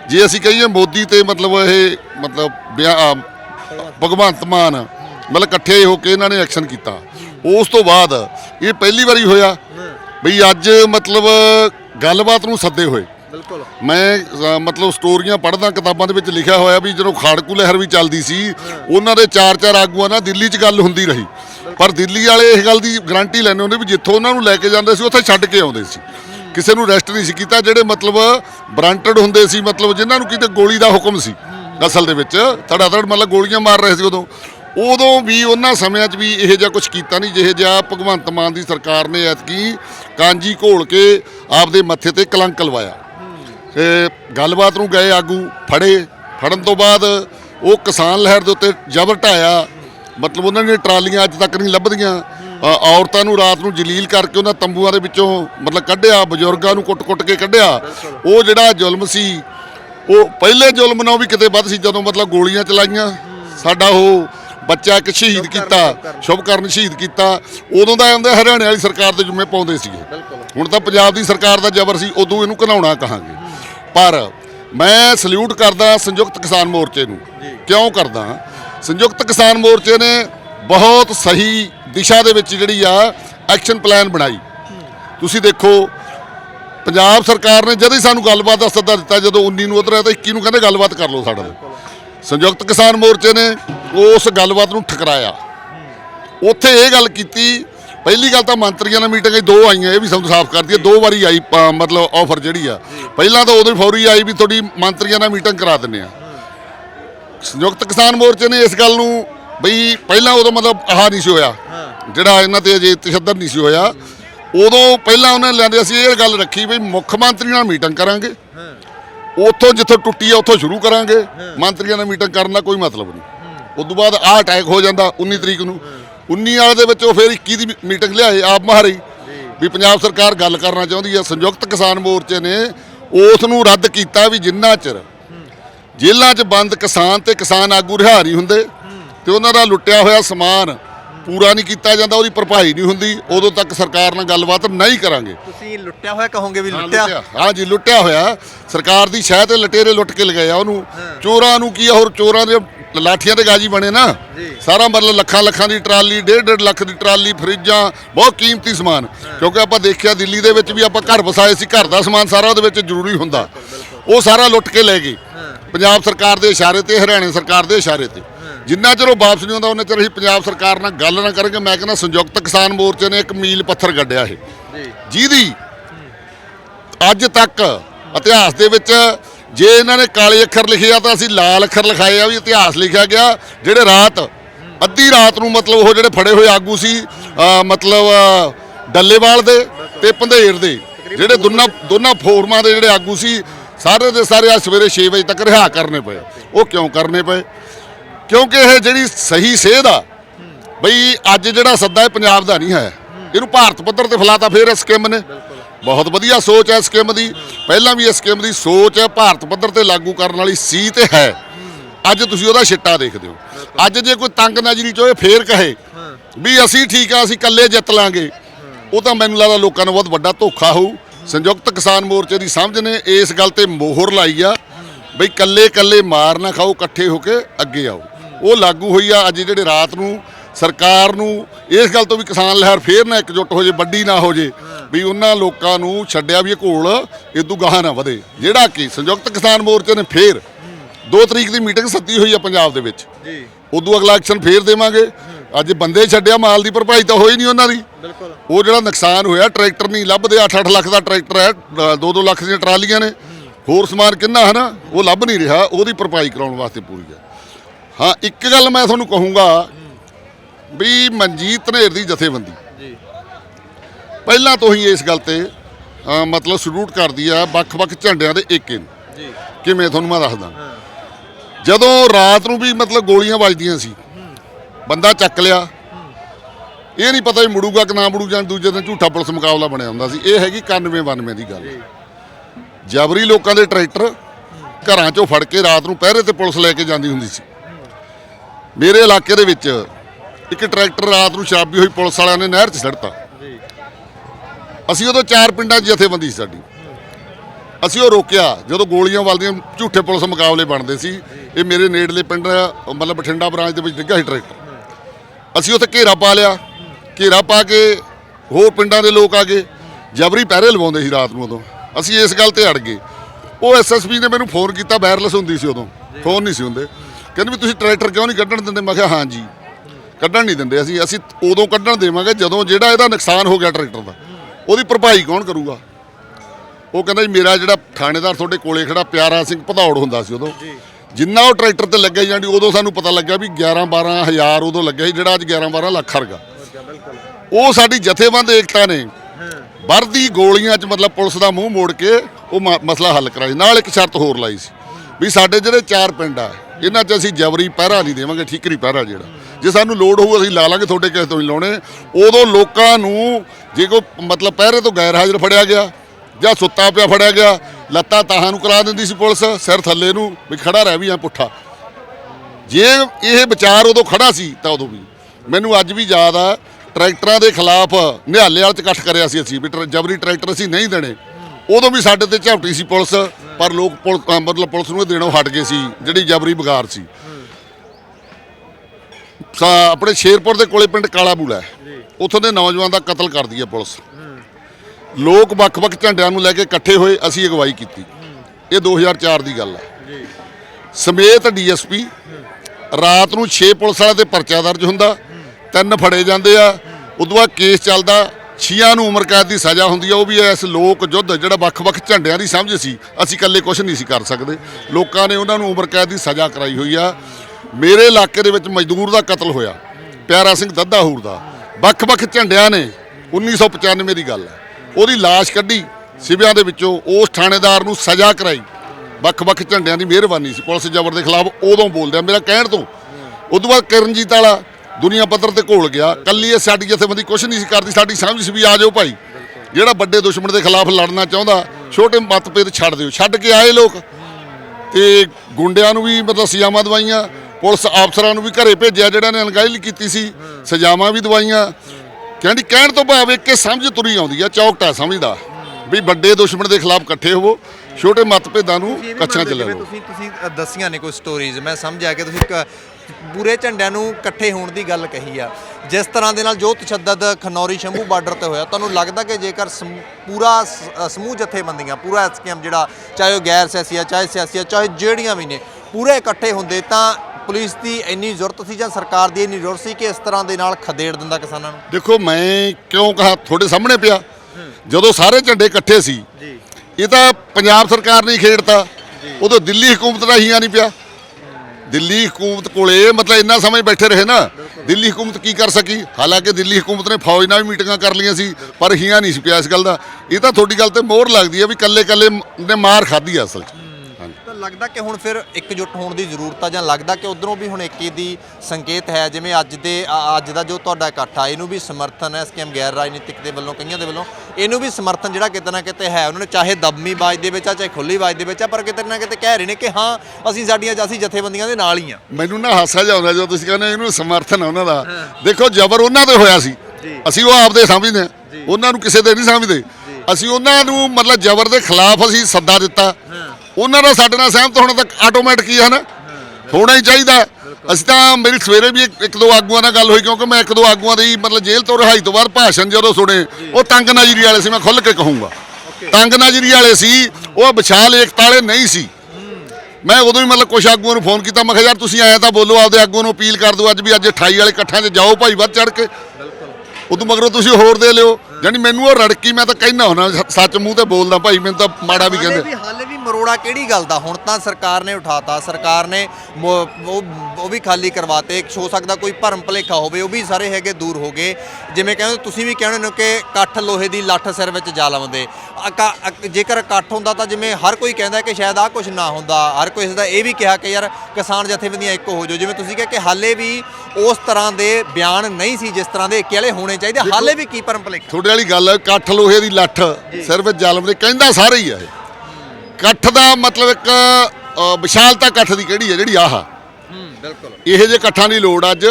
ਜੇ ਅਸੀਂ ਕਹੀਏ ਮੋਦੀ ਤੇ ਮਤਲਬ ਇਹ ਮਤਲਬ ਬਿਆ- ਭਗਵੰਤ ਮਾਨ ਮਤਲਬ ਇਕੱਠੇ ਹੋ ਕੇ ਇਹਨਾਂ ਨੇ ਐਕਸ਼ਨ ਕੀਤਾ। ਉਸ ਤੋਂ ਬਾਅਦ ਇਹ ਪਹਿਲੀ ਵਾਰੀ ਹੋਇਆ, ਵੀ ਅੱਜ ਮਤਲਬ ਗੱਲਬਾਤ ਨੂੰ ਸੱਦੇ ਹੋਏ। ਬਿਲਕੁਲ। ਮੈਂ ਅ, ਮਤਲਬ ਸਟੋਰੀਆਂ ਪੜ੍ਹਦਾ ਕਿਤਾਬਾਂ ਦੇ ਵਿੱਚ ਲਿਖਿਆ ਹੋਇਆ ਵੀ ਜਦੋਂ ਖਾੜਕੂ ਲਹਿਰ ਵੀ ਚੱਲਦੀ ਸੀ ਉਹਨਾਂ ਦੇ ਚਾਰ ਚਾਰ ਆਗੂਆਂ ਨਾਲ ਦਿੱਲੀ 'ਚ ਗੱਲ ਹੁੰਦੀ ਰਹੀ। ਪਰ ਦਿੱਲੀ ਵਾਲੇ ਇਸ ਗੱਲ ਦੀ ਗਾਰੰਟੀ ਲੈਂਦੇ ਹੁੰਦੇ ਵੀ ਜਿੱਥੋਂ ਉਹਨਾਂ ਨੂੰ ਲੈ ਕੇ ਜਾਂਦੇ ਸੀ ਉੱਥੇ ਛੱਡ ਕੇ ਆਉਂਦੇ ਸੀ। ਕਿਸੇ ਨੂੰ ਰੈਸਟ ਨਹੀਂ ਸੀ ਕੀਤਾ ਜਿਹੜੇ ਮਤਲਬ ਬ੍ਰਾਂਟਡ ਹੁੰਦੇ ਸੀ ਮਤਲਬ ਜਿਨ੍ਹਾਂ ਨੂੰ ਕਿਤੇ ਗੋਲੀ ਦਾ ਹੁਕਮ ਸੀ ਅਸਲ ਦੇ ਵਿੱਚ ਧੜਾ ਧੜ ਮਤਲਬ ਗੋਲੀਆਂ ਮਾਰ ਰਹੇ ਸੀ ਉਦੋਂ। ਉਦੋਂ ਵੀ ਉਹਨਾਂ ਸਮਿਆਂ 'ਚ ਵੀ ਇਹੋ ਜਿਹਾ ਕੁਝ ਕੀਤਾ ਨਹੀਂ ਜਿਹੇ ਜਿਹਾ ਭਗਵੰਤ ਮਾਨ ਦੀ ਸਰਕਾਰ ਨੇ ਐਤਕੀ ਕਾਂਜੀ ਘੋਲ ਕੇ ਆਪਦੇ ਮੱਥੇ ਤੇ ਕਲੰਕ ਲਵਾਇਆ। ਤੇ ਗੱਲਬਾਤ ਨੂੰ ਗਏ ਆਗੂ ਫੜੇ। ਫੜਨ ਤੋਂ ਬਾਅਦ ਉਹ ਕਿਸਾਨ ਲਹਿਰ ਦੇ ਉੱਤੇ ਜ਼ਬਰ ਢਾਇਆ। ਮਤਲਬ ਉਹਨਾਂ ਨੇ ਟਰਾਲੀਆਂ ਅੱਜ ਤੱਕ ਨਹੀਂ ਲੱਭਦੀਆਂ। ਔਰਤਾਂ ਨੂੰ ਰਾਤ ਨੂੰ ਜਲੀਲ ਕਰਕੇ ਉਹਨਾਂ ਤੰਬੂਆਂ ਦੇ ਵਿੱਚੋਂ ਮਤਲਬ ਕੱਢਿਆ, ਬਜ਼ੁਰਗਾਂ ਨੂੰ ਕੁੱਟ-ਕੁੱਟ ਕੇ ਕੱਢਿਆ। ਉਹ ਜਿਹੜਾ ਜ਼ੁਲਮ ਸੀ, ਉਹ ਪਹਿਲੇ ਜ਼ੁਲਮ ਨਾਲੋਂ ਵੀ ਕਿਤੇ ਵੱਧ ਸੀ, ਜਦੋਂ ਮਤਲਬ ਗੋਲੀਆਂ ਚਲਾਈਆਂ। ਸਾਡਾ ਉਹ ਬੱਚਾ ਇੱਕ ਸ਼ਹੀਦ ਕੀਤਾ ਸ਼ੁਭਕਰਨ ਸ਼ਹੀਦ ਕੀਤਾ ਉਦੋਂ ਦਾ ਆਂਦੇ ਹਰਿਆਣੇ ਵਾਲੀ ਸਰਕਾਰ ਦੇ ਜੁਮੇ ਪਾਉਂਦੇ ਸੀਗੇ। ਹੁਣ ਤਾਂ ਪੰਜਾਬ ਦੀ ਸਰਕਾਰ ਦਾ ਜ਼ਬਰ ਸੀ ਉਦੋਂ ਇਹਨੂੰ ਘਨਾਉਣਾ ਕਹਾਂਗੇ। ਪਰ ਮੈਂ ਸਲੂਟ ਕਰਦਾ ਸੰਯੁਕਤ ਕਿਸਾਨ ਮੋਰਚੇ ਨੂੰ। ਕਿਉਂ ਕਰਦਾ? ਸੰਯੁਕਤ ਕਿਸਾਨ ਮੋਰਚੇ ਨੇ ਬਹੁਤ ਸਹੀ ਦਿਸ਼ਾ ਦੇ ਵਿੱਚ ਜਿਹੜੀ ਆ ਐਕਸ਼ਨ ਪਲਾਨ ਬਣਾਈ। ਤੁਸੀਂ ਦੇਖੋ ਪੰਜਾਬ ਸਰਕਾਰ ਨੇ ਜਦ ਹੀ ਸਾਨੂੰ ਗੱਲਬਾਤ ਦਾ ਸੱਦਾ ਦਿੱਤਾ ਜਦੋਂ 19 ਨੂੰ ਉਧਰ ਆਇਆ ਤਾਂ 21 ਨੂੰ ਕਹਿੰਦੇ ਗੱਲਬਾਤ ਕਰ ਲਓ ਸਾਡੇ ਨਾਲ। ਸੰਯੁਕਤ ਕਿਸਾਨ ਮੋਰਚੇ ਨੇ ਉਸ ਗੱਲਬਾਤ ਨੂੰ ਠਕਰਾਇਆ। ਉੱਥੇ ਇਹ ਗੱਲ ਕੀਤੀ, ਪਹਿਲੀ ਗੱਲ ਤਾਂ ਮੰਤਰੀਆਂ ਨਾਲ ਮੀਟਿੰਗ ਦੋ ਆਈਆਂ, ਇਹ ਵੀ ਸਾਨੂੰ ਸਾਫ਼ ਕਰਦੀ ਹੈ ਦੋ ਵਾਰੀ ਆਈ ਮਤਲਬ ਆਫਰ ਜਿਹੜੀ ਆ। ਪਹਿਲਾਂ ਤਾਂ ਉਦੋਂ ਹੀ ਫੌਰੀ ਆਈ ਵੀ ਤੁਹਾਡੀ ਮੰਤਰੀਆਂ ਨਾਲ ਮੀਟਿੰਗ ਕਰਾ ਦਿੰਨੇ ਆ। ਸੰਯੁਕਤ ਕਿਸਾਨ ਮੋਰਚੇ ਨੇ ਇਸ ਗੱਲ ਨੂੰ ਬਈ ਪਹਿਲਾਂ ਉਦੋਂ ਮਤਲਬ ਆਹ ਨਹੀਂ ਸੀ ਹੋਇਆ। ਜਿਹੜਾ ਇਹਨਾਂ ਤੇ ਅਜੇ ਤਸ਼ੱਦਦ ਨਹੀਂ ਸੀ ਹੋਇਆ। ਉਦੋਂ ਪਹਿਲਾਂ ਉਹਨਾਂ ਨੇ ਲੈਂਦੇ ਅਸੀਂ ਇਹ ਗੱਲ ਰੱਖੀ ਵੀ ਮੁੱਖ ਮੰਤਰੀ ਨਾਲ ਮੀਟਿੰਗ ਕਰਾਂਗੇ। ਉੱਥੋਂ ਜਿੱਥੋਂ ਟੁੱਟੀ ਆ, ਉੱਥੋਂ ਸ਼ੁਰੂ ਕਰਾਂਗੇ। ਮੰਤਰੀਆਂ ਨਾਲ ਮੀਟਿੰਗ ਕਰਨ ਦਾ ਕੋਈ ਮਤਲਬ ਨਹੀਂ। ਉਸ ਤੋਂ ਬਾਅਦ ਆਹ ਅਟੈਕ ਹੋ ਜਾਂਦਾ 19 ਤਰੀਕ ਨੂੰ। 19 ਵਾਲੇ ਦੇ ਵਿੱਚ ਉਹ ਫਿਰ 21 ਦੀ ਮੀਟਿੰਗ ਲਿਆਏ, ਆਪ ਮਹਾਰੀ ਵੀ ਪੰਜਾਬ ਸਰਕਾਰ ਗੱਲ ਕਰਨਾ ਚਾਹੁੰਦੀ ਹੈ ਸੰਯੁਕਤ ਕਿਸਾਨ ਮੋਰਚੇ ਨੇ ਉਸ ਨੂੰ ਰੱਦ ਕੀਤਾ ਵੀ ਜਿੰਨਾ ਚਿਰ ਜੇਲ੍ਹਾਂ 'ਚ ਬੰਦ ਕਿਸਾਨ ਤੇ ਕਿਸਾਨ ਆਗੂ ਰਿਹਾ ਨਹੀਂ ਹੁੰਦੇ ਤੇ ਉਹਨਾਂ ਦਾ ਲੁੱਟਿਆ ਹੋਇਆ ਸਮਾਨ ਪੂਰਾ ਨਹੀਂ ਕੀਤਾ ਜਾਂਦਾ ਉਹਦੀ ਭਰਪਾਈ ਨਹੀਂ ਹੁੰਦੀ ਉਦੋਂ ਤੱਕ ਸਰਕਾਰ ਨਾਲ ਗੱਲਬਾਤ ਨਹੀਂ ਕਰਾਂਗੇ। ਤੁਸੀਂ ਲੁੱਟਿਆ ਹੋਇਆ ਕਹੋਗੇ ਵੀ ਲੁੱਟਿਆ? ਹਾਂ ਜੀ ਲੁੱਟਿਆ ਹੋਇਆ। ਸਰਕਾਰ ਦੀ ਸ਼ਹਿ ਤੇ ਲਟੇਰੇ ਲੁੱਟ ਕੇ ਲਗਾਇਆ ਉਹਨੂੰ। ਚੋਰਾਂ ਨੂੰ ਕੀ ਹੋਰ ਚੋਰਾਂ ਦੇ ਲਾਠੀਆਂ ਤੇ ਗਾਜੀ ਬਣੇ ਨਾ। ਸਾਰਾ ਮਤਲਬ ਲੱਖਾਂ ਲੱਖਾਂ ਦੀ ਟਰਾਲੀ ਡੇਢ ਡੇਢ ਲੱਖ ਦੀ ਟਰਾਲੀ ਫਰਿੱਜਾਂ ਬਹੁਤ ਕੀਮਤੀ ਸਮਾਨ। ਕਿਉਂਕਿ ਆਪਾਂ ਦੇਖਿਆ ਦਿੱਲੀ ਦੇ ਵਿੱਚ ਵੀ ਆਪਾਂ ਘਰ ਵਸਾਏ ਸੀ ਘਰ ਦਾ ਸਮਾਨ ਸਾਰਾ ਉਹਦੇ ਵਿੱਚ ਜ਼ਰੂਰੀ ਹੁੰਦਾ। ਉਹ ਸਾਰਾ ਲੁੱਟ ਕੇ ਲੈ ਗਏ। ਪੰਜਾਬ ਸਰਕਾਰ ਦੇ ਇਸ਼ਾਰੇ ਤੇ ਹਰਿਆਣਾ ਸਰਕਾਰ ਦੇ ਇਸ਼ਾਰੇ ਤੇ। ਜਿੰਨਾ ਚਿਰ ਉਹ ਵਾਪਸ ਨਹੀਂ ਆਉਂਦਾ ਉਹਨਾਂ ਚਿਰ ਅਸੀਂ ਪੰਜਾਬ ਸਰਕਾਰ ਨਾਲ ਗੱਲ ਨਾ ਕਰਾਂਗੇ। ਮੈਂ ਕਹਿੰਦਾ ਸੰਯੁਕਤ ਕਿਸਾਨ ਮੋਰਚੇ ਨੇ ਇੱਕ ਮੀਲ ਪੱਥਰ ਗੱਡਿਆ ਇਹ। ਜਿਹਦੀ ਅੱਜ ਤੱਕ ਇਤਿਹਾਸ ਦੇ ਵਿੱਚ ਜੇ ਇਹਨਾਂ ਨੇ ਕਾਲੇ ਅੱਖਰ ਲਿਖੇ ਆ ਤਾਂ ਅਸੀਂ ਲਾਲ ਅੱਖਰ ਲਿਖਾਏ ਆ ਵੀ ਇਤਿਹਾਸ ਲਿਖਿਆ ਗਿਆ ਜਿਹੜੇ ਰਾਤ ਅੱਧੀ ਰਾਤ ਨੂੰ ਮਤਲਬ ਉਹ ਜਿਹੜੇ ਫੜੇ ਹੋਏ ਆਗੂ ਸੀ ਮਤਲਬ ਡੱਲੇਵਾਲ ਦੇ ਤੇ ਪੰਧੇਰ ਦੇ ਜਿਹੜੇ ਦੋਨਾਂ ਦੋਨਾਂ ਫੋਰਮਾਂ ਦੇ ਜਿਹੜੇ ਆਗੂ ਸੀ ਸਾਰੇ ਦੇ ਸਾਰੇ ਅੱਜ ਸਵੇਰੇ 6 ਵਜੇ ਤੱਕ ਰਿਹਾ ਕਰਨੇ ਪਏ ਉਹ ਕਿਉਂ ਕਰਨੇ ਪਏ? ਕਿਉਂਕਿ ਇਹ ਜਿਹੜੀ ਸਹੀ ਸੇਧ ਆ, ਬਈ ਅੱਜ ਜਿਹੜਾ ਸੱਦਾ ਇਹ ਪੰਜਾਬ ਦਾ ਨਹੀਂ ਹੈ। ਇਹਨੂੰ ਭਾਰਤ ਪੱਧਰ ਤੇ ਫਲਾਤਾ ਫੇਰ ਇਸ ਸਕੀਮ ਨੇ। ਬਹੁਤ ਵਧੀਆ ਸੋਚ ਹੈ ਇਸ ਸਕੀਮ ਦੀ। ਪਹਿਲਾਂ ਵੀ ਇਸ ਸਕੀਮ ਦੀ ਸੋਚ ਭਾਰਤ ਪੱਧਰ ਤੇ ਲਾਗੂ ਕਰਨ ਵਾਲੀ ਸੀ ਤੇ ਹੈ। ਅੱਜ ਤੁਸੀਂ ਉਹਦਾ ਛਿੱਟਾ ਦੇਖਦੇ ਹੋ ਅੱਜ ਜੇ ਕੋਈ ਤੰਗ ਨਜ਼ਰੀ ਚੋਂ ਇਹ ਫੇਰ ਕਹੇ ਵੀ ਅਸੀਂ ਠੀਕ ਆ, ਅਸੀਂ ਇਕੱਲੇ ਜਿੱਤ ਲਾਂਗੇ। ਉਹ ਤਾਂ ਮੈਨੂੰ ਲੱਗਦਾ ਲੋਕਾਂ ਨੂੰ ਬਹੁਤ ਵੱਡਾ ਧੋਖਾ ਹੋਊ। ਸੰਯੁਕਤ ਕਿਸਾਨ ਮੋਰਚੇ ਦੀ ਸਮਝ ਨੇ ਇਸ ਗੱਲ ਤੇ ਮੋਹਰ ਲਾਈ ਆ। ਬਈ ਕੱਲੇ ਕੱਲੇ ਮਾਰ ਨਾ ਖਾਓ, ਇਕੱਠੇ ਹੋ ਕੇ ਅੱਗੇ ਆਓ। ਉਹ ਲਾਗੂ ਹੋਈ ਆ ਅੱਜ ਜਿਹੜੇ ਰਾਤ ਨੂੰ ਸਰਕਾਰ ਨੂੰ ਇਸ ਗੱਲ ਤੋਂ ਵੀ ਕਿਸਾਨ ਲਹਿਰ ਫੇਰ ਨਾ ਇਕਜੁੱਟ ਹੋ ਜੇ ਵੱਡੀ ਨਾ ਹੋ ਜੇ ਵੀ ਉਹਨਾਂ ਲੋਕਾਂ ਨੂੰ ਛੱਡਿਆ ਵੀ ਇਹ ਘੋਲ ਇਦੋਂ ਗਾਹਾਂ ਨਾ ਵਧੇ। ਜਿਹੜਾ ਕਿ ਸੰਯੁਕਤ ਕਿਸਾਨ ਮੋਰਚੇ ਨੇ ਫੇਰ 2 ਤਰੀਕ ਦੀ ਮੀਟਿੰਗ ਸੱਦੀ ਹੋਈ ਆ ਪੰਜਾਬ ਦੇ ਵਿੱਚ। ਜੀ। ਉਦੋਂ ਅਗਲਾ ਐਕਸ਼ਨ ਫੇਰ ਦੇਵਾਂਗੇ। ਅੱਜ ਬੰਦੇ ਛੱਡਿਆ ਮਾਲ ਦੀ ਭਰਪਾਈ ਤਾਂ ਹੋਈ ਨਹੀਂ ਉਹਨਾਂ ਦੀ। ਬਿਲਕੁਲ। ਉਹ ਜਿਹੜਾ ਨੁਕਸਾਨ ਹੋਇਆ ਟਰੈਕਟਰ ਨਹੀਂ ਲੱਭਦੇ 8-8 ਲੱਖ ਦਾ ਟਰੈਕਟਰ ਹੈ 2-2 ਲੱਖ ਦੀਆਂ ਟਰਾਲੀਆਂ ਨੇ। ਹੋਰ ਸਮਾਨ ਕਿੰਨਾ ਹੈ ਨਾ ਉਹ ਲੱਭ ਨਹੀਂ ਰਿਹਾ ਉਹਦੀ ਭਰਪਾਈ ਕਰਾਉਣ ਵਾਸਤੇ ਪੂਰੀ ਹੈ ਹਾਂ ਇੱਕ ਗੱਲ ਮੈਂ ਤੁਹਾਨੂੰ ਕਹੂੰਗਾ ਵੀ ਮਨਜੀਤ ਧਨੇਰ ਦੀ ਜਥੇਬੰਦੀ। ਜੀ। ਪਹਿਲਾਂ ਤੋਂ ਹੀ ਇਸ ਗੱਲ ਤੇ ਮਤਲਬ ਸਲੂਟ ਕਰਦੀ ਆ ਵੱਖ-ਵੱਖ ਝੰਡਿਆਂ ਦੇ ਏਕੇ ਨੂੰ। ਜੀ। ਕਿਵੇਂ ਤੁਹਾਨੂੰ ਮੈਂ ਦੱਸਦਾ। ਜਦੋਂ ਰਾਤ ਨੂੰ ਵੀ ਮਤਲਬ ਗੋਲੀਆਂ ਵੱਜਦੀਆਂ ਸੀ ਬੰਦਾ ਚੱਕ ਲਿਆ। ਇਹ ਨਹੀਂ ਪਤਾ ਵੀ ਮੁੜੂਗਾ ਕਿ ਨਾ ਮੁੜੂ ਜਾਂ ਦੂਜੇ ਦਿਨ ਝੂਠਾ ਪੁਲਿਸ ਮੁਕਾਬਲਾ ਬਣਿਆ ਹੁੰਦਾ ਸੀ। ਇਹ ਹੈਗੀ 91 92 ਦੀ ਗੱਲ। ਜਬਰੀ ਲੋਕਾਂ ਦੇ ਟਰੈਕਟਰ ਘਰਾਂ ਚੋਂ ਫੜ ਕੇ ਰਾਤ ਨੂੰ ਪਹਿਰੇ ਤੇ ਪੁਲਿਸ ਲੈ ਕੇ ਜਾਂਦੀ ਹੁੰਦੀ ਸੀ। ਮੇਰੇ ਇਲਾਕੇ ਦੇ ਵਿੱਚ ਇੱਕ ਟਰੈਕਟਰ ਰਾਤ ਨੂੰ ਸ਼ਰਾਬੀ ਹੋਈ ਪੁਲਿਸ ਵਾਲਿਆਂ ਨੇ ਨਹਿਰ 'ਚ ਸੜਤਾ ਜੀ। ਅਸੀਂ ਉਦੋਂ ਚਾਰ ਪਿੰਡਾਂ 'ਚ ਜਥੇਬੰਦੀ ਸੀ ਸਾਡੀ। ਅਸੀਂ ਉਹ ਰੋਕਿਆ ਜਦੋਂ ਗੋਲੀਆਂ ਵੱਲਦੀਆਂ ਝੂਠੇ ਪੁਲਿਸ ਮੁਕਾਬਲੇ ਬਣਦੇ ਸੀ। ਇਹ ਮੇਰੇ ਨੇੜਲੇ ਪਿੰਡ ਮਤਲਬ ਬਠਿੰਡਾ ਬ੍ਰਾਂਚ ਦੇ ਵਿੱਚ ਡਿੱਗਾ ਸੀ ਟਰੈਕਟਰ। ਅਸੀਂ ਉੱਥੇ ਘੇਰਾ ਪਾ ਲਿਆ। ਘੇਰਾ ਪਾ ਕੇ ਹੋਰ ਪਿੰਡਾਂ ਦੇ ਲੋਕ ਆ ਗਏ। ਜਬਰੀ ਪਹਿਰੇ ਲਵਾਉਂਦੇ ਸੀ ਰਾਤ ਨੂੰ ਉਦੋਂ। ਅਸੀਂ ਇਸ ਗੱਲ ਤੇ ਅੜ ਗਏ। ਉਹ ਐਸਐਸਪੀ ਨੇ ਮੈਨੂੰ ਫੋਨ ਕੀਤਾ ਵਾਇਰਲੈਸ ਹੁੰਦੀ ਸੀ ਉਦੋਂ। ਫੋਨ ਨਹੀਂ ਸੀ ਹੁੰਦੇ। ਕਹਿੰਦੇ ਵੀ ਤੁਸੀਂ ਟਰੈਕਟਰ ਕਿਉਂ ਨਹੀਂ ਕੱਢਣ ਦਿੰਦੇ? ਮੈਂ ਕਿਹਾ ਹਾਂ ਜੀ ਕੱਢਣ ਨਹੀਂ ਦਿੰਦੇ। ਅਸੀਂ ਅਸੀਂ ਉਦੋਂ ਕੱਢਣ ਦੇਵਾਂਗੇ ਜਦੋਂ ਜਿਹੜਾ ਇਹਦਾ ਨੁਕਸਾਨ ਹੋ ਗਿਆ ਟਰੈਕਟਰ ਦਾ। ਉਹਦੀ ਭਰਪਾਈ ਕੌਣ ਕਰੂਗਾ? ਉਹ ਕਹਿੰਦਾ ਜੀ ਮੇਰਾ ਜਿਹੜਾ ਥਾਣੇਦਾਰ ਤੁਹਾਡੇ ਕੋਲੇ ਖੜਾ ਪਿਆਰਾ ਸਿੰਘ ਭਦੌੜ ਹੁੰਦਾ ਸੀ ਉਦੋਂ। ਜਿੰਨਾ ਉਹ ਟਰੈਕਟਰ ਤੇ ਲੱਗਿਆ ਜਾਂਦੀ ਉਦੋਂ ਸਾਨੂੰ ਪਤਾ ਲੱਗਾ ਵੀ 11 12 ਹਜ਼ਾਰ ਉਦੋਂ ਲੱਗਿਆ ਸੀ ਜਿਹੜਾ ਅੱਜ 11 12 ਲੱਖ ਰਗਾ ਬਿਲਕੁਲ ਉਹ ਸਾਡੀ ਜਥੇਬੰਦ ਏਕਤਾ ਨੇ ਵਰਦੀ ਗੋਲੀਆਂ 'ਚ ਮਤਲਬ ਪੁਲਿਸ ਦਾ ਮੂੰਹ ਮੋੜ ਕੇ ਉਹ ਮਸਲਾ ਹੱਲ ਕਰਾਈ ਨਾਲ ਇੱਕ ਸ਼ਰਤ ਹੋਰ ਲਾਈ ਸੀ ਵੀ ਸਾਡੇ ਜਿਹੜੇ ਚਾਰ ਪਿੰਡ ਆ ਇਹਨਾਂ 'ਚ ਅਸੀਂ ਜਬਰੀ ਪਹਿਰਾ ਨਹੀਂ ਦੇਵਾਂਗੇ, ਠੀਕਰੀ ਪਹਿਰਾ ਜਿਹੜਾ। ਜੇ ਸਾਨੂੰ ਲੋੜ ਹੋਊ, ਅਸੀਂ ਲਾ ਲਾਂਗੇ ਤੁਹਾਡੇ ਕਿਸੇ ਤੋਂ ਨਹੀਂ ਲਾਉਣੇ। ਉਦੋਂ ਲੋਕਾਂ ਨੂੰ ਜੇ ਕੋਈ ਮਤਲਬ ਪਹਿਰੇ ਤੋਂ ਗੈਰ ਹਾਜ਼ਰ ਫੜਿਆ ਗਿਆ, ਜਾਂ ਸੁੱਤਾ ਪਿਆ ਫੜਿਆ ਗਿਆ, ਲੱਤਾਂ ਤਾਹਾਂ ਨੂੰ ਕਰਾ ਦਿੰਦੀ ਸੀ ਪੁਲਿਸ, ਸਿਰ ਥੱਲੇ ਨੂੰ ਵੀ ਖੜਾ ਰਹਿ ਵੀ ਆ ਪੁੱਠਾ। ਜੇ ਇਹ ਵਿਚਾਰ ਉਦੋਂ ਖੜਾ ਸੀ, ਤਾਂ ਉਦੋਂ ਵੀ। ਮੈਨੂੰ ਅੱਜ ਵੀ ਯਾਦ ਆ, ਟਰੈਕਟਰਾਂ ਦੇ ਖਿਲਾਫ ਨਿਹਾਲੇ ਵਾਲ ਚ ਇਕੱਠ ਕਰਿਆ ਸੀ ਅਸੀਂ, ਵੀ ਟਰ- ਜਬਰੀ ਟਰੈਕਟਰ ਅਸੀਂ ਨਹੀਂ ਦੇਣੇ। ਉਦੋਂ ਵੀ ਸਾਡੇ ਤੇ ਝਾਉਟੀ ਸੀ ਪੁਲਿਸ ਪਰ ਲੋਕ ਪੁਲ- ਮਤਲਬ ਪੁਲਿਸ ਨੂੰ ਇਹ ਦੇਣੋਂ ਹਟ ਗਏ ਸੀ ਜਿਹੜੀ ਜਬਰੀ ਬਗਾਰ ਸੀ। ਸਾ- ਆਪਣੇ ਸ਼ੇਰਪੁਰ ਦੇ ਕੋਲੇ ਪਿੰਡ ਕਾਲਾ ਬੂਲਾ ਹੈ। ਉੱਥੋਂ ਦੇ ਨੌਜਵਾਨ ਦਾ ਕਤਲ ਕਰਦੀ ਹੈ ਪੁਲਿਸ। ਲੋਕ ਵੱਖ-ਵੱਖ ਝੰਡਿਆਂ ਨੂੰ ਲੈ ਕੇ ਇਕੱਠੇ ਹੋਏ ਅਸੀਂ ਅਗਵਾਈ ਕੀਤੀ। ਇਹ 2004 ਦੀ ਗੱਲ ਹੈ। ਸਮੇਤ ਡੀਐਸਪੀ ਰਾਤ ਨੂੰ 6 ਪੁਲਿਸ ਵਾਲਿਆਂ ਤੇ ਪਰਚਾ ਦਰਜ ਹੁੰਦਾ ਤਿੰਨ ਫੜੇ ਜਾਂਦੇ ਆ ਉਦੋਂ ਬਾਅਦ ਕੇਸ ਚੱਲਦਾ ਛੀਆਂ ਨੂੰ ਉਮਰ ਕੈਦ ਦੀ ਸਜ਼ਾ ਹੁੰਦੀ ਆ, ਉਹ ਵੀ ਇਸ ਲੋਕ ਯੁੱਧ, ਜਿਹੜਾ ਵੱਖ-ਵੱਖ ਝੰਡਿਆਂ ਦੀ ਸਮਝ ਸੀ, ਅਸੀਂ ਇਕੱਲੇ ਕੁਝ ਨਹੀਂ ਸੀ ਕਰ ਸਕਦੇ। ਲੋਕਾਂ ਨੇ ਉਹਨਾਂ ਨੂੰ ਉਮਰ ਕੈਦ ਦੀ ਸਜ਼ਾ ਕਰਾਈ ਹੋਈ ਆ। ਮੇਰੇ ਇਲਾਕੇ ਦੇ ਵਿੱਚ ਮਜ਼ਦੂਰ ਦਾ ਕਤਲ ਹੋਇਆ, ਪਿਆਰਾ ਸਿੰਘ ਦੱਦਾਹੂਰ ਦਾ। ਵੱਖ-ਵੱਖ ਝੰਡਿਆਂ ਨੇ 1995 ਦੀ ਗੱਲ ਹੈ ਉਹਦੀ ਲਾਸ਼ ਕੱਢੀ, ਸਿਵਿਆਂ ਦੇ ਵਿੱਚੋਂ ਉਸ ਥਾਣੇਦਾਰ ਨੂੰ ਸਜ਼ਾ ਕਰਾਈ। ਵੱਖ-ਵੱਖ ਝੰਡਿਆਂ ਦੀ ਮਿਹਰਬਾਨੀ ਸੀ। ਪੁਲਿਸ ਜ਼ਬਰ ਦੇ ਖਿਲਾਫ ਉਦੋਂ ਬੋਲਦਿਆਂ, ਮੇਰਾ ਕਹਿਣ ਤੋਂ, ਉਦੋਂ ਬਾਅਦ ਕਰਨਜੀਤ ਵਾਲਾ ਦੁਨੀਆ ਪੱਧਰ ਤੇ ਘੋਲ ਗਿਆ। ਕੱਲੀ ਇਹ ਸਾਡੀ ਜਥੇਬੰਦੀ ਕੁਛ ਨਹੀਂ ਸੀ ਕਰਦੀ ਸਾਡੀ ਸਮਝ ਸੀ ਵੀ ਆ ਜਾਓ ਭਾਈ। ਜਿਹੜਾ ਵੱਡੇ ਦੁਸ਼ਮਣ ਦੇ ਖਿਲਾਫ ਲੜਨਾ ਚਾਹੁੰਦਾ ਛੋਟੇ ਮਤਭੇਦ ਛੱਡ ਦਿਓ। ਛੱਡ ਕੇ ਆਏ ਲੋਕ। ਤੇ ਗੁੰਡਿਆਂ ਨੂੰ ਵੀ ਮਤਲਬ ਸਜ਼ਾਵਾਂ ਦਵਾਈਆਂ ਪੁਲਿਸ ਅਫਸਰਾਂ ਨੂੰ ਵੀ ਘਰੇ ਭੇਜਿਆ ਜਿਹੜਾ ਨੇ ਅਣਗਹਿਲੀ ਕੀਤੀ ਸੀ ਸਜ਼ਾਵਾਂ ਵੀ ਦਵਾਈਆਂ। ਕਹਿੰਦੀ ਕਹਿਣ ਤੋਂ ਭਾਵ ਇੱਕ ਇਹ ਸਮਝ ਤੁਰੀ ਆਉਂਦੀ ਆ ਚੌਕਟਾ ਸਮਝਦਾ ਵੀ ਵੱਡੇ ਦੁਸ਼ਮਣ ਦੇ ਖਿਲਾਫ ਇਕੱਠੇ ਹੋਵੋ ਛੋਟੇ ਮਤਭੇਦਾਂ ਨੂੰ ਕੱਛਾਂ ਚ ਲੈ ਲਓ। ਤੁਸੀਂ ਤੁਸੀਂ ਦੱਸੀਆਂ ਨੇ ਕੋਈ ਸਟੋਰੀਜ਼ ਮੈਂ ਸਮਝਿਆ ਕਿ ਤੁਸੀਂ ਪੂਰੇ ਝੰਡਿਆਂ ਨੂੰ ਇਕੱਠੇ ਹੋਣ ਦੀ ਗੱਲ ਕਹੀ ਆ। ਜਿਸ ਤਰ੍ਹਾਂ ਦੇ ਨਾਲ ਜੋ ਤਸ਼ੱਦਦ ਖਨੌਰੀ ਸ਼ੰਭੂ ਬਾਰਡਰ ਤੇ ਹੋਇਆ ਤੁਹਾਨੂੰ ਲੱਗਦਾ ਕਿ ਜੇਕਰ ਪੂਰਾ ਸਮੂਹ ਜਥੇਬੰਦੀਆਂ ਪੂਰਾ ਐਸਕੇਐਮ ਜਿਹੜਾ ਚਾਹੇ ਉਹ ਗੈਰ ਸਿਆਸੀ ਆ ਚਾਹੇ ਸਿਆਸੀ ਆ ਚਾਹੇ ਜਿਹੜੀਆਂ ਵੀ ਨੇ ਪੂਰੇ ਇਕੱਠੇ ਹੁੰਦੇ ਤਾਂ ਪੁਲਿਸ ਦੀ ਇੰਨੀ ਜ਼ਰੂਰਤ ਸੀ ਜਾਂ ਸਰਕਾਰ ਦੀ ਇੰਨੀ ਜ਼ਰੂਰਤ ਸੀ ਕਿ ਇਸ ਤਰ੍ਹਾਂ ਦੇ ਨਾਲ ਖਦੇੜ ਦਿੰਦਾ ਕਿਸਾਨਾਂ ਨੂੰ? ਦੇਖੋ ਮੈਂ ਕਿਉਂ ਕਹਾ ਤੁਹਾਡੇ ਸਾਹਮਣੇ ਪਿਆ। ਜਦੋਂ ਸਾਰੇ ਝੰਡੇ ਇਕੱਠੇ ਸੀ ਜੀ। ਇਹ ਤਾਂ ਪੰਜਾਬ ਸਰਕਾਰ ਨੇ ਖੇਡਤਾ। ਉਦੋਂ ਦਿੱਲੀ ਹਕੂਮਤ ਦਾ ਹੀਆਂ ਨਹੀਂ ਪਿਆ। ਦਿੱਲੀ ਹਕੂਮਤ ਕੋਲੇ ਮਤਲਬ ਇੰਨਾ ਸਮੇਂ ਬੈਠੇ ਰਹੇ ਨਾ, ਦਿੱਲੀ ਹਕੂਮਤ ਕੀ ਕਰ ਸਕੀ? ਹਾਲਾਂਕਿ ਦਿੱਲੀ ਹਕੂਮਤ ਨੇ ਫੌਜ ਨਾਲ ਵੀ ਮੀਟਿੰਗਾਂ ਕਰ ਲਈਆਂ ਸੀ, ਪਰ ਹੀਆਂ ਨਹੀਂ ਸੀ ਪਿਆ ਇਸ ਗੱਲ ਦਾ। ਇਹ ਤਾਂ ਤੁਹਾਡੀ ਗੱਲ ਤੇ ਮੋਹਰ ਲੱਗਦੀ ਹੈ ਵੀ ਕੱਲੇ ਕੱਲੇ ਨੇ ਮਾਰ ਖਾਧੀ ਆ ਅਸਲ 'ਚ। ਲੱਗਦਾ ਕਿ ਹੁਣ ਫਿਰ ਇਕਜੁੱਟ ਹੋਣ ਦੀ ਜ਼ਰੂਰਤ ਆ ਜਾਂ ਲੱਗਦਾ ਕਿ ਉਧਰੋਂ ਵੀ ਹੁਣ ਏਕੇ ਦੀ ਸੰਕੇਤ ਹੈ ਜਿਵੇਂ ਅੱਜ ਦੇ ਅ- ਅੱਜ ਦਾ ਜੋ ਤੁਹਾਡਾ ਇਕੱਠ ਆ ਇਹਨੂੰ ਵੀ ਸਮਰਥਨ ਹੈ ਸਕੀਮ ਗੈਰ ਰਾਜਨੀਤਿਕ ਦੇ ਵੱਲੋਂ ਕਈਆਂ ਦੇ ਵੱਲੋਂ ਇਹਨੂੰ ਵੀ ਸਮਰਥਨ ਜਿਹੜਾ ਕਿਤੇ ਨਾ ਕਿਤੇ ਹੈ ਉਹਨਾਂ ਨੇ ਚਾਹੇ ਦਬਮੀ ਬਾਜ ਦੇ ਵਿੱਚ ਆ ਚਾਹੇ ਖੁੱਲੀ ਬਾਜ ਦੇ ਵਿੱਚ ਆ ਪਰ ਕਿਤੇ ਨਾ ਕਿਤੇ ਕਹਿ ਰਹੇ ਨੇ ਕਿ ਹਾਂ ਅਸੀਂ ਸਾਡੀਆਂ ਅਸੀਂ ਜਥੇਬੰਦੀਆਂ ਦੇ ਨਾਲ ਹੀ ਆ। ਮੈਨੂੰ ਨਾ ਹਾਸਾ ਜਿਹਾ ਆਉਂਦਾ ਜਦੋਂ ਤੁਸੀਂ ਕਹਿੰਦੇ ਇਹਨੂੰ ਸਮਰਥਨ ਆ ਉਹਨਾਂ ਦਾ। ਦੇਖੋ ਜ਼ਬਰ ਉਹਨਾਂ ਤੇ ਹੋਇਆ ਸੀ। ਅਸੀਂ ਉਹ ਆਪਦੇ ਸਮਝਦੇ ਹਾਂ। ਉਹਨਾਂ ਨੂੰ ਕਿਸੇ ਦੇ ਨਹੀਂ ਸਮਝਦੇ। ਅਸੀਂ ਉਹਨਾਂ ਨੂੰ ਮਤਲਬ ਜ਼ਬਰ ਦੇ ਖਿਲਾਫ ਅਸੀਂ ਸੱਦਾ ਦਿੱਤਾ। ਉਹਨਾਂ ਦਾ ਸਾਡੇ ਨਾਲ ਸਹਿਮਤ ਹੋਣਾ ਤਾਂ ਆਟੋਮੈਟਿਕ ਹੀ ਹੈ ਨਾ। ਹੋਣਾ ਹੀ ਚਾਹੀਦਾ। ਅਸੀਂ ਤਾਂ ਮੇਰੀ ਸਵੇਰੇ ਵੀ ਇੱਕ- ਦੋ ਆਗੂਆਂ ਨਾਲ ਗੱਲ ਹੋਈ ਕਿਉਂਕਿ ਮੈਂ ਇੱਕ ਦੋ ਆਗੂਆਂ ਦੀ ਮਤਲਬ ਜੇਲ੍ਹ ਤੋਂ ਰਿਹਾਈ ਤੋਂ ਬਾਅਦ ਭਾਸ਼ਣ ਜਦੋਂ ਸੁਣੇ ਉਹ ਤੰਗ ਨਜ਼ਰੀ ਵਾਲੇ ਸੀ ਮੈਂ ਖੁੱਲ੍ਹ ਕੇ ਕਹੂੰਗਾ। ਤੰਗ ਨਜ਼ਰੀ ਵਾਲੇ ਸੀ ਉਹ ਵਿਸ਼ਾਲ ਏਕਤਾ ਵਾਲੇ ਨਹੀਂ ਸੀ। ਮੈਂ ਉਦੋਂ ਹੀ ਮਤਲਬ ਕੁਝ ਆਗੂਆਂ ਨੂੰ ਫੋਨ ਕੀਤਾ ਮੈਂ ਕਿਹਾ ਯਾਰ ਤੁਸੀਂ ਆਇਆ ਤਾਂ ਬੋਲੋ ਆਪਦੇ ਆਗੂਆਂ ਨੂੰ ਅਪੀਲ ਕਰ ਦਿਓ ਅੱਜ ਵੀ ਅੱਜ 28 ਵਾਲੇ ਇਕੱਠਾਂ 'ਚ ਜਾਓ ਭਾਈ ਵੱਧ ਚੜ ਕੇ। ਉਦੋਂ ਮਗਰੋਂ ਤੁਸੀਂ ਹੋਰ ਦੇ ਲਿਓ। ਜਾਨੀ ਮੈਨੂੰ ਉਹ ਰੜਕੀ ਮੈਂ ਤਾਂ ਕਹਿਣਾ ਹੁਣਾ ਸੱਚ ਮੂੰਹ ਤੇ ਬੋਲਦਾ ਭਾਈ ਮੈਨੂੰ ਤਾਂ ਮਾੜਾ ਵੀ ਕਹਿੰਦੇ। ਵੀ ਹਾਲੇ ਵੀ ਮਰੋੜਾ ਕਿਹੜੀ ਗੱਲ ਦਾ? ਹੁਣ ਤਾਂ ਸਰਕਾਰ ਨੇ ਉਠਾਤਾ ਸਰਕਾਰ ਨੇ ਉਹ ਉਹ ਵੀ ਖਾਲੀ ਕਰਵਾਤੇ ਇੱਕ ਹੋ ਸਕਦਾ ਕੋਈ ਭਰਮ ਭਲੇਖਾ ਹੋਵੇ ਉਹ ਵੀ ਸਾਰੇ ਹੈਗੇ ਦੂਰ ਹੋ ਗਏ। ਜਿਵੇਂ ਕਹਿੰਦੇ ਤੁਸੀਂ ਵੀ ਕਹਿੰਦੇ ਹੋ ਕਿ ਕੱਠ ਲੋਹੇ ਦੀ ਲੱਠ ਸਿਰ ਵਿੱਚ ਜਾ ਲਵੰਦੇ। ਜੇਕਰ ਇਕੱਠ ਹੁੰਦਾ ਤਾਂ ਜਿਵੇਂ ਹਰ ਕੋਈ ਕਹਿੰਦਾ ਕਿ ਸ਼ਾਇਦ ਆਹ ਕੁਝ ਨਾ ਹੁੰਦਾ ਹਰ ਕੋਈ ਇਸ ਦਾ ਇਹ ਵੀ ਕਿਹਾ ਕਿ ਯਾਰ ਕਿਸਾਨ ਜਥੇਬੰਦੀਆਂ ਇੱਕ ਹੋ ਜਾਓ। ਜਿਵੇਂ ਤੁਸੀਂ ਕਿਹਾ ਕਿ ਹਾਲੇ ਵੀ ਉਸ ਤਰ੍ਹਾਂ ਦੇ ਬਿਆਨ ਨਹੀਂ ਸੀ ਜਿਸ ਤਰ੍ਹਾਂ ਦੇ ਏਕੇ ਵਾਲੇ ਹੋਣੇ ਚਾਹੀਦੇ ਹਾਲੇ ਵੀ ਕੀ ਭਰਮ ਭਲੇਖਾ? ਤੁਹਾਡੇ ਵਾਲੀ ਗੱਲ ਹੈ ਕੱਠ ਲੋਹੇ ਦੀ ਲੱਠ ਸਿਰ ਵਿੱਚ ਜਲਮ ਦੇ ਕਹਿੰਦਾ ਸਾਰੇ ਹੀ ਆ ਇਹ। ਕੱਠ ਦਾ ਮਤਲਬ ਇੱਕ ਅ, ਵਿਸ਼ਾਲਤਾ ਕੱਠ ਦੀ ਕਿਹੜੀ ਹੈ ਜਿਹੜੀ ਆਹ? ਹੂੰ ਬਿਲਕੁਲ। ਇਹੋ ਜਿਹੇ ਇਕੱਠਾਂ ਦੀ ਲੋੜ ਅੱਜ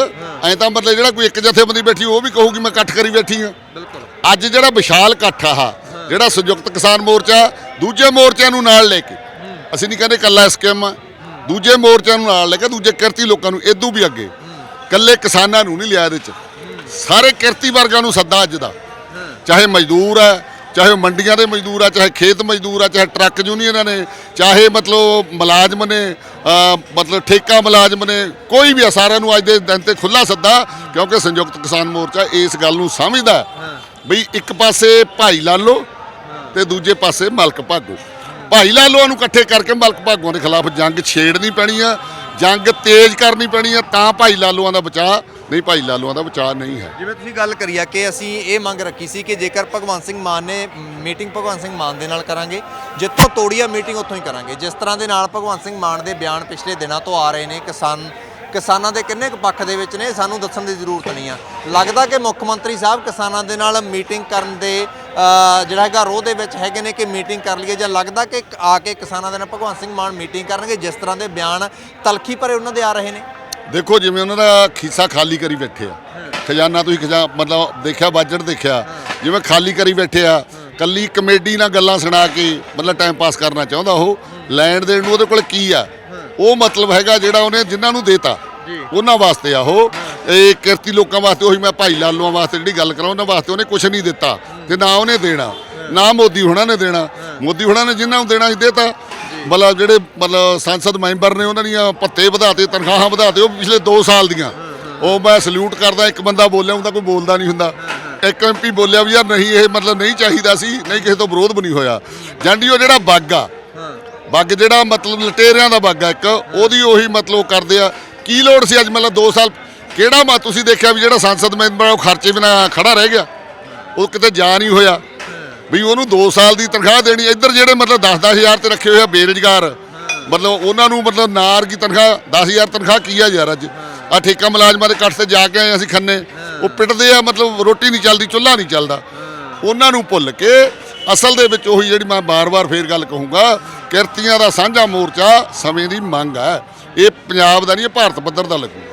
ਐਂ ਤਾਂ ਮਤਲਬ ਜਿਹੜਾ ਕੋਈ ਇੱਕ ਜਥੇਬੰਦੀ ਬੈਠੀ ਉਹ ਵੀ ਕਹੂਗੀ ਮੈਂ ਇਕੱਠ ਕਰੀ ਬੈਠੀ ਆ ਬਿਲਕੁਲ। ਅੱਜ ਜਿਹੜਾ ਵਿਸ਼ਾਲ ਇਕੱਠ ਆ ਜਿਹੜਾ ਸੰਯੁਕਤ ਕਿਸਾਨ ਮੋਰਚਾ ਦੂਜੇ ਮੋਰਚਿਆਂ ਨੂੰ ਨਾਲ ਲੈ ਕੇ। ਅਸੀਂ ਨਹੀਂ ਕਹਿੰਦੇ ਕੱਲਾ ਸਕੀਮ ਆ। ਦੂਜੇ ਮੋਰਚਿਆਂ ਨੂੰ ਨਾਲ ਲੈ ਕੇ ਦੂਜੇ ਕਿਰਤੀ ਲੋਕਾਂ ਨੂੰ ਇਦੋਂ ਵੀ ਅੱਗੇ। ਕੱਲੇ ਕਿਸਾਨਾਂ ਨੂੰ ਨਹੀਂ ਲਿਆ ਇਹਦੇ ਚ। ਸਾਰੇ ਕਿਰਤੀ ਵਰਗਾਂ ਨੂੰ ਸੱਦਾ ਅੱਜ ਦਾ। ਚਾਹੇ ਮਜ਼ਦੂਰ ਆ ਚਾਹੇ ਉਹ ਮੰਡੀਆਂ ਦੇ ਮਜ਼ਦੂਰ ਆ, ਚਾਹੇ ਖੇਤ ਮਜ਼ਦੂਰ ਆ, ਚਾਹੇ ਟਰੱਕ ਯੂਨੀਅਨਾਂ ਨੇ, ਚਾਹੇ ਮਤਲਬ ਮੁਲਾਜ਼ਮ ਨੇ ਮਤਲਬ ਠੇਕਾ ਮੁਲਾਜ਼ਮ ਨੇ, ਕੋਈ ਵੀ ਆ, ਸਾਰਿਆਂ ਨੂੰ ਅੱਜ ਦੇ ਦਿਨ ਤੇ ਖੁੱਲਾ ਸੱਦਾ, ਕਿਉਂਕਿ ਸੰਯੁਕਤ ਕਿਸਾਨ ਮੋਰਚਾ ਇਸ ਗੱਲ ਨੂੰ ਸਮਝਦਾ ਹੈ ਬਈ ਇੱਕ ਪਾਸੇ ਭਾਈ ਲਾਲੋ ਤੇ ਦੂਜੇ ਪਾਸੇ ਮਲਕ ਭਾਗੋ। ਭਾਈ ਲਾਲੋਆਂ ਨੂੰ ਇਕੱਠੇ ਕਰਕੇ ਮਲਕ ਭਾਗੋਆਂ ਦੇ ਖਿਲਾਫ ਜੰਗ ਛੇੜਨੀ ਪੈਣੀ ਆ, ਜੰਗ ਤੇਜ਼ ਕਰਨੀ ਪੈਣੀ ਆ, ਤਾਂ ਭਾਈ ਲਾਲੋਆਂ ਦਾ ਬਚਾਅ ਨਹੀਂ ਭਾਈ ਲਾਲੂਆਂ ਦਾ ਵਿਚਾਰ ਨਹੀਂ ਹੈ। ਜਿਵੇਂ ਤੁਸੀਂ ਗੱਲ ਕਰੀ ਆ ਕਿ ਅਸੀਂ ਇਹ ਮੰਗ ਰੱਖੀ ਸੀ ਕਿ ਜੇਕਰ ਭਗਵੰਤ ਸਿੰਘ ਮਾਨ ਨੇ ਮੀਟਿੰਗ ਭਗਵੰਤ ਸਿੰਘ ਮਾਨ ਦੇ ਨਾਲ ਕਰਾਂਗੇ, ਜਿੱਥੋਂ ਤੋੜੀ ਆ ਮੀਟਿੰਗ ਉੱਥੋਂ ਹੀ ਕਰਾਂਗੇ। ਜਿਸ ਤਰ੍ਹਾਂ ਦੇ ਨਾਲ ਭਗਵੰਤ ਸਿੰਘ ਮਾਨ ਦੇ ਬਿਆਨ ਪਿਛਲੇ ਦਿਨਾਂ ਤੋਂ ਆ ਰਹੇ ਨੇ, ਕਿਸਾਨ ਕਿਸਾਨਾਂ ਦੇ ਕਿੰਨੇ ਕੁ ਪੱਖ ਦੇ ਵਿੱਚ ਨੇ, ਸਾਨੂੰ ਦੱਸਣ ਦੀ ਜ਼ਰੂਰਤ ਨਹੀਂ ਆ। ਲੱਗਦਾ ਕਿ ਮੁੱਖ ਮੰਤਰੀ ਸਾਹਿਬ ਕਿਸਾਨਾਂ ਦੇ ਨਾਲ ਮੀਟਿੰਗ ਕਰਨ ਦੇ ਜਿਹੜਾ ਹੈਗਾ ਰੋਹ ਦੇ ਵਿੱਚ ਹੈਗੇ ਨੇ ਕਿ ਮੀਟਿੰਗ ਕਰ ਲਈਏ, ਜਾਂ ਲੱਗਦਾ ਕਿ ਆ ਕੇ ਕਿਸਾਨਾਂ ਦੇ ਨਾਲ ਭਗਵੰਤ ਸਿੰਘ ਮਾਨ ਮੀਟਿੰਗ ਕਰਨਗੇ, ਜਿਸ ਤਰ੍ਹਾਂ ਦੇ ਬਿਆਨ ਤਲਖੀ ਭਰੇ ਉਹਨਾਂ ਦੇ ਆ ਰਹੇ ਨੇ? ਦੇਖੋ ਜਿਵੇਂ ਉਹਨਾਂ ਦਾ ਖੀਸਾ ਖਾਲੀ ਕਰੀ ਬੈਠੇ ਆ। ਖਜ਼ਾਨਾ ਤੁਸੀਂ ਖਜ਼ਾ ਮਤਲਬ ਦੇਖਿਆ ਬਜਟ ਦੇਖਿਆ। ਜਿਵੇਂ ਖਾਲੀ ਕਰੀ ਬੈਠੇ ਆ ਕੱਲੀ ਕਮੇਡੀ ਨਾਲ ਗੱਲਾਂ ਸੁਣਾ ਕੇ ਮਤਲਬ ਟਾਈਮ ਪਾਸ ਕਰਨਾ ਚਾਹੁੰਦਾ ਉਹ ਲੈਣ ਦੇਣ ਨੂੰ ਉਹਦੇ ਕੋਲ ਕੀ ਆ? ਉਹ ਮਤਲਬ ਹੈਗਾ ਜਿਹੜਾ ਉਹਨੇ ਜਿਨ੍ਹਾਂ ਨੂੰ ਦੇਤਾ ਉਹਨਾਂ ਵਾਸਤੇ ਆ ਉਹ। ਇਹ ਕਿਰਤੀ ਲੋਕਾਂ ਵਾਸਤੇ ਉਹੀ ਮੈਂ ਭਾਈ ਲਾਲੋਆਂ ਵਾਸਤੇ ਜਿਹੜੀ ਗੱਲ ਕਰਾਂ ਉਹਨਾਂ ਵਾਸਤੇ ਉਹਨੇ ਕੁਝ ਨਹੀਂ ਦਿੱਤਾ ਤੇ ਨਾ ਉਹਨੇ ਦੇਣਾ ਨਾ ਮੋਦੀ ਹੁਣਾਂ ਨੇ ਦੇਣਾ। ਮੋਦੀ ਹੁਣਾਂ ਨੇ ਜਿਨ੍ਹਾਂ ਨੂੰ ਦੇਣਾ ਸੀ ਦੇਤਾ। ਮਤਲਬ ਜਿਹੜੇ ਮਤਲਬ ਸੰਸਦ ਮੈਂਬਰ ਨੇ ਉਹਨਾਂ ਦੀਆਂ ਭੱਤੇ ਵਧਾਤੇ, ਤਨਖਾਹਾਂ ਵਧਾਤੇ, ਉਹ ਪਿਛਲੇ 2 ਸਾਲ ਦੀਆਂ। ਉਹ ਮੈਂ ਸਲੂਟ ਕਰਦਾ, ਇੱਕ ਬੰਦਾ ਬੋਲਿਆ ਹੁੰਦਾ, ਕੋਈ ਬੋਲਦਾ ਨਹੀਂ ਹੁੰਦਾ। ਇੱਕ ਐਮਪੀ ਬੋਲਿਆ ਵੀ ਯਾਰ ਨਹੀਂ, ਇਹ ਮਤਲਬ ਨਹੀਂ ਚਾਹੀਦਾ ਸੀ, ਨਹੀਂ ਕਿਸੇ ਤੋਂ ਵਿਰੋਧ ਵੀ ਨਹੀਂ ਹੋਇਆ। ਜਾਂਡੀ ਉਹ ਜਿਹੜਾ ਬੱਗ ਆ, ਬੱਗ ਜਿਹੜਾ ਮਤਲਬ ਲਟੇਰਿਆਂ ਦਾ ਬੱਗ ਆ ਇੱਕ, ਉਹਦੀ ਉਹੀ ਮਤਲਬ ਕਰਦੇ ਆ। ਕੀ ਲੋੜ ਸੀ ਅੱਜ ਮਤਲਬ 2 ਸਾਲ, ਕਿਹੜਾ ਮਾ ਤੁਸੀਂ ਦੇਖਿਆ ਵੀ ਜਿਹੜਾ ਸੰਸਦ ਮੈਂਬਰ ਆ, ਉਹ ਖਰਚੇ ਬਿਨਾ ਖੜਾ ਰਹਿ ਗਿਆ? ਉਹ ਕਿਤੇ ਜਾ ਨਹੀਂ ਹੋਇਆ। ਵੀ ਉਹਨੂੰ 2 ਸਾਲ ਦੀ ਤਨਖਾਹ ਦੇਣੀ ਇੱਧਰ ਜਿਹੜੇ ਮਤਲਬ 10 ਹਜ਼ਾਰ ਤੇ ਰੱਖੇ ਹੋਏ ਆ ਬੇਰੁਜ਼ਗਾਰ। ਮਤਲਬ ਉਹਨਾਂ ਨੂੰ ਮਤਲਬ ਨਾਰ ਕੀ ਤਨਖਾਹ 10000 ਤਨਖਾਹ ਕੀ ਆ ਯਾਰ ਅੱਜ? ਆ ਠੇਕਾ ਮੁਲਾਜ਼ਮਾਂ ਦੇ ਕੱਟ ਤੇ ਜਾ ਕੇ ਆਏ ਅਸੀਂ ਖੰਨੇ। ਉਹ ਪਿੱਟਦੇ ਆ, ਮਤਲਬ ਰੋਟੀ ਨਹੀਂ ਚੱਲਦੀ, ਚੁੱਲ੍ਹਾ ਨਹੀਂ ਚੱਲਦਾ। ਉਹਨਾਂ ਨੂੰ ਭੁੱਲ ਕੇ ਅਸਲ ਦੇ ਵਿੱਚ ਉਹੀ ਜਿਹੜੀ ਮੈਂ ਬਾਰ-ਬਾਰ ਫੇਰ ਗੱਲ ਕਹੂੰਗਾ, ਕਿਰਤੀਆਂ ਦਾ ਸਾਂਝਾ ਮੋਰਚਾ ਸਮੇਂ ਦੀ ਮੰਗ ਹੈ। ਇਹ ਪੰਜਾਬ ਦਾ ਨਹੀਂ, ਇਹ ਭਾਰਤ ਪੱਧਰ ਦਾ ਲੱਗੂਗਾ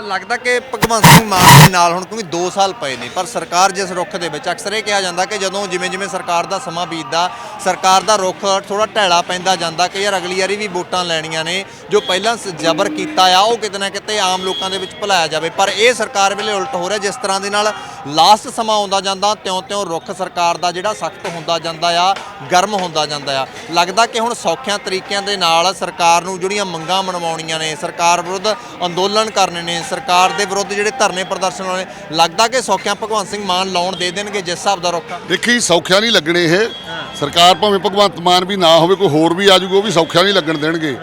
ਤਾਂ ਲੱਗਦਾ ਕਿ ਭਗਵੰਤ ਸਿੰਘ ਮਾਨ ਦੇ ਨਾਲ ਹੁਣ ਕਿਉਂਕਿ 2 ਸਾਲ ਪਏ ਨੇ, ਪਰ ਸਰਕਾਰ ਜਿਸ ਰੁੱਖ ਦੇ ਵਿੱਚ, ਅਕਸਰ ਇਹ ਕਿਹਾ ਜਾਂਦਾ ਕਿ ਜਦੋਂ ਜਿਵੇਂ ਜਿਵੇਂ ਸਰਕਾਰ ਦਾ ਸਮਾਂ ਬੀਤਦਾ, ਸਰਕਾਰ ਦਾ ਰੁੱਖ ਥੋੜਾ ਢੈਲਾ ਪੈਂਦਾ ਜਾਂਦਾ ਕਿ ਯਾਰ ਅਗਲੀ ਵਾਰੀ ਵੀ ਵੋਟਾਂ ਲੈਣੀਆਂ ਨੇ, ਜੋ ਪਹਿਲਾਂ ਸ- ਜ਼ਬਰ ਕੀਤਾ ਆ, ਉਹ ਕਿਤੇ ਨਾ ਕਿਤੇ ਆਮ ਲੋਕਾਂ ਦੇ ਵਿੱਚ ਭੁਲਾਇਆ ਜਾਵੇ। ਪਰ ਇਹ ਸਰਕਾਰ ਵੇਲੇ ਉਲਟ ਹੋ ਰਿਹਾ, ਜਿਸ ਤਰ੍ਹਾਂ ਦੇ ਨਾਲ ਲਾਸਟ ਸਮਾਂ ਆਉਂਦਾ ਜਾਂਦਾ, ਤਿਉਂ-ਤਿਉਂ ਰੁੱਖ ਸਰਕਾਰ ਦਾ ਜਿਹੜਾ ਸਖਤ ਹੁੰਦਾ ਜਾਂਦਾ ਆ, ਗਰਮ ਹੁੰਦਾ ਜਾਂਦਾ ਆ। ਲੱਗਦਾ ਕਿ ਹੁਣ ਸੌਖਿਆਂ ਤਰੀਕਿਆਂ ਦੇ ਨਾਲ ਸਰਕਾਰ ਨੂੰ ਜਿਹੜੀਆਂ ਮੰਗਾਂ ਮਨਵਾਉਣੀਆਂ ਨੇ, ਸਰਕਾਰ ਵਿਰੁੱਧ ਅੰਦੋਲਨ ਕਰਨੇ ਨੇ ਸਰਕਾਰ ਦੇ ਵਿਰੁੱਧ ਜਿਹੜੇ ਧਰਨੇ ਪ੍ਰਦਰਸ਼ਨ ਹੋਣੇ ਲੱਗਦਾ ਕਿ ਸੌਖਿਆਂ ਭਗਵੰਤ ਸਿੰਘ ਮਾਨ ਲਾਉਣ ਦੇ ਦੇਣਗੇ ਜਿਸ ਹਿਸਾਬ ਦਾ ਰੁੱਖ ਦੇਖੀ ਸੌਖਿਆ ਨਹੀਂ ਲੱਗਣੇ ਇਹ। ਸਰਕਾਰ ਭਾਵੇਂ ਭਗਵੰਤ ਮਾਨ ਵੀ ਨਾ ਹੋਵੇ ਕੋਈ ਹੋਰ ਵੀ ਆ ਜਾਊਗਾ ਉਹ ਵੀ ਸੌਖਿਆ ਨਹੀਂ ਲੱਗਣ ਦੇਣਗੇ।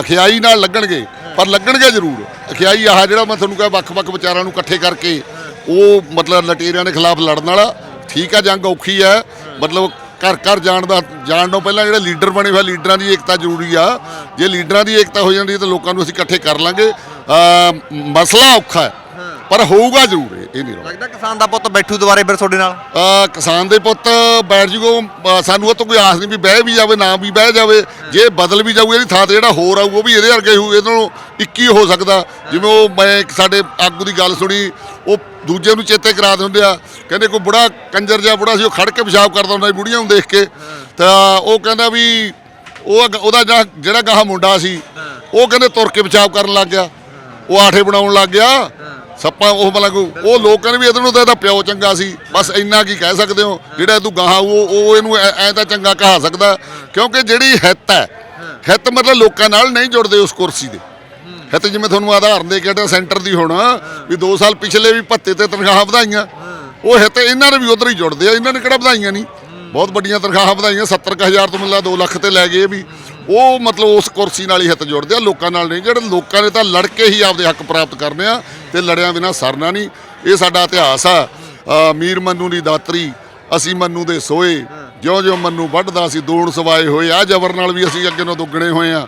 ਅਖਿਆਈ ਨਾਲ ਲੱਗਣਗੇ ਪਰ ਲੱਗਣਗੇ ਜ਼ਰੂਰ। ਅਖਿਆਈ ਆਹ ਜਿਹੜਾ ਮੈਂ ਤੁਹਾਨੂੰ ਕਿਹਾ ਵੱਖ-ਵੱਖ ਵਿਚਾਰਾਂ ਨੂੰ ਇਕੱਠੇ ਕਰਕੇ ਉਹ ਮਤਲਬ ਲਟੇਰਿਆਂ ਦੇ ਖਿਲਾਫ ਲੜਨ ਵਾਲਾ ਠੀਕ ਆ ਜੰਗ ਔਖੀ ਹੈ ਮਤਲਬ ਘਰ ਘਰ ਜਾਣ ਦਾ ਜਾਣ ਤੋਂ ਪਹਿਲਾਂ ਜਿਹੜੇ ਲੀਡਰ ਬਣੇ ਹੋਏ ਆ, ਲੀਡਰਾਂ ਦੀ ਏਕਤਾ ਜ਼ਰੂਰੀ ਆ। ਜੇ ਲੀਡਰਾਂ ਦੀ ਏਕਤਾ ਹੋ ਜਾਂਦੀ ਹੈ ਤਾਂ ਲੋਕਾਂ ਨੂੰ ਅਸੀਂ ਇਕੱਠੇ ਕਰ ਲਾਂਗੇ। ਮਸਲਾ ਔਖਾ ਹੈ ਪਰ ਹੋਊਗਾ ਜ਼ਰੂਰ ਇਹ ਇਹ ਨਹੀਂ ਲੱਗਦਾ ਕਿਸਾਨ ਦਾ ਪੁੱਤ ਬੈਠੂ ਦੁਬਾਰੇ ਫਿਰ ਤੁਹਾਡੇ ਨਾਲ? ਆ ਕਿਸਾਨ ਦੇ ਪੁੱਤ ਬੈਠ ਜੂਗੋ ਅ, ਸਾਨੂੰ ਉਹ ਤੋਂ ਕੋਈ ਆਸ ਨਹੀਂ ਵੀ ਬਹਿ ਵੀ ਜਾਵੇ ਨਾ ਵੀ ਬਹਿ ਜਾਵੇ। ਜੇ ਬਦਲ ਵੀ ਜਾਊ ਇਹਦੀ ਥਾਂ ਤੇ ਜਿਹੜਾ ਹੋਰ ਆਊ ਉਹ ਵੀ ਇਹਦੇ ਵਰਗੇ ਹੋਊ ਇਹਦੇ ਨਾਲੋਂ 21 ਹੋ ਸਕਦਾ। ਜਿਵੇਂ ਉਹ ਮੈਂ ਇੱਕ ਸਾਡੇ ਆਗੂ ਦੀ ਗੱਲ ਸੁਣੀ ਉਹ ਦੂਜੇ ਨੂੰ ਚੇਤੇ ਕਰਾ ਦਿੰਦੇ ਆ ਕਹਿੰਦੇ ਕੋਈ ਬੁੜਾ ਕੰਜਰ ਜਿਹਾ ਬੁੜਾ ਸੀ ਉਹ ਖੜ ਕੇ ਪਿਸ਼ਾਬ ਕਰਦਾ ਹੁੰਦਾ ਸੀ ਬੁੜੀਆਂ ਨੂੰ ਦੇਖ ਕੇ। ਤਾਂ ਉਹ ਕਹਿੰਦਾ ਵੀ ਉਹ ਅਗ- ਉਹਦਾ ਜਿਹੜਾ ਜਿਹੜਾ ਗਾਹ ਮੁੰਡਾ ਸੀ ਉਹ ਕਹਿੰਦੇ ਤੁਰ ਕੇ ਪਿਸ਼ਾਬ ਕਰਨ ਲੱਗ ਗਿਆ। ਉਹ ਆਠੇ ਬਣਾਉਣ ਲੱਗ ਗਿਆ। ਸੱਪਾਂ ਉਹ ਮਤਲਬ ਉਹ ਲੋਕਾਂ ਨੇ ਵੀ ਇਹਦੇ ਨੂੰ ਤਾਂ ਇਹਦਾ ਪਿਓ ਚੰਗਾ ਸੀ। ਬਸ ਇੰਨਾ ਕੀ ਕਹਿ ਸਕਦੇ ਹੋ? ਜਿਹੜਾ ਤੂੰ ਗਾਹਾਂ ਉਹ ਉਹ ਇਹਨੂੰ ਐ ਤਾਂ ਚੰਗਾ ਕਹਾ ਸਕਦਾ। ਕਿਉਂਕਿ ਜਿਹੜੀ ਹਿੱਤ ਹੈ ਹਿੱਤ ਮਤਲਬ ਲੋਕਾਂ ਨਾਲ ਨਹੀਂ ਜੁੜਦੇ ਉਸ ਕੁਰਸੀ ਦੇ। ਹਿੱਤ ਜਿਵੇਂ ਤੁਹਾਨੂੰ ਆਧਾਰਨ ਦੇ ਕਿਹੜਾ ਸੈਂਟਰ ਦੀ ਹੁਣ ਵੀ 2 ਸਾਲ ਪਿਛਲੇ ਵੀ ਭੱਤੇ ਤੇ ਤਨਖਾਹਾਂ ਵਧਾਈਆਂ। ਉਹ ਹਿੱਤ ਇਹਨਾਂ ਨੇ ਵੀ ਉਧਰ ਹੀ ਜੁੜਦੇ ਆ। ਇਹਨਾਂ ਨੇ ਕਿਹੜਾ ਵਧਾਈਆਂ ਨਹੀਂ? ਬਹੁਤ ਵੱਡੀਆਂ ਤਨਖਾਹਾਂ ਵਧਾਈਆਂ। 70000 ਤੋਂ ਮਿਲਾ 2 ਲੱਖ ਤੇ ਲੈ ਗਏ ਵੀ। ਉਹ ਮਤਲਬ ਉਸ ਕੁਰਸੀ ਨਾਲ ਹੀ ਹਿੱਤ ਜੁੜਦੇ ਆ, ਲੋਕਾਂ ਨਾਲ ਨਹੀਂ। ਜਿਹੜੇ ਲੋਕਾਂ ਨੇ ਤਾਂ ਲੜ ਕੇ ਹੀ ਆਪਦੇ ਹੱਕ ਪ੍ਰਾਪਤ ਕਰਨੇ ਆ ਤੇ ਲੜਿਆਂ ਬਿਨਾ ਸਰਨਾ ਨਹੀਂ। ਇਹ ਸਾਡਾ ਇਤਿਹਾਸ ਆ। ਮੀਰ ਮੰਨੂ ਦੀ ਦਾਤਰੀ, ਅਸੀਂ ਮੰਨੂ ਦੇ ਸੋਏ। ਜਿਉਂ ਜਿਉਂ ਮੰਨੂ ਵੱਢਦਾ ਸੀ ਦੂਣ ਸਵਾਏ ਹੋਏ। ਆ ਜ਼ਬਰ ਨਾਲ ਵੀ ਅਸੀਂ ਅੱਗੇ ਨੂੰ ਦੁੱਗਣੇ ਹੋਏ ਆ।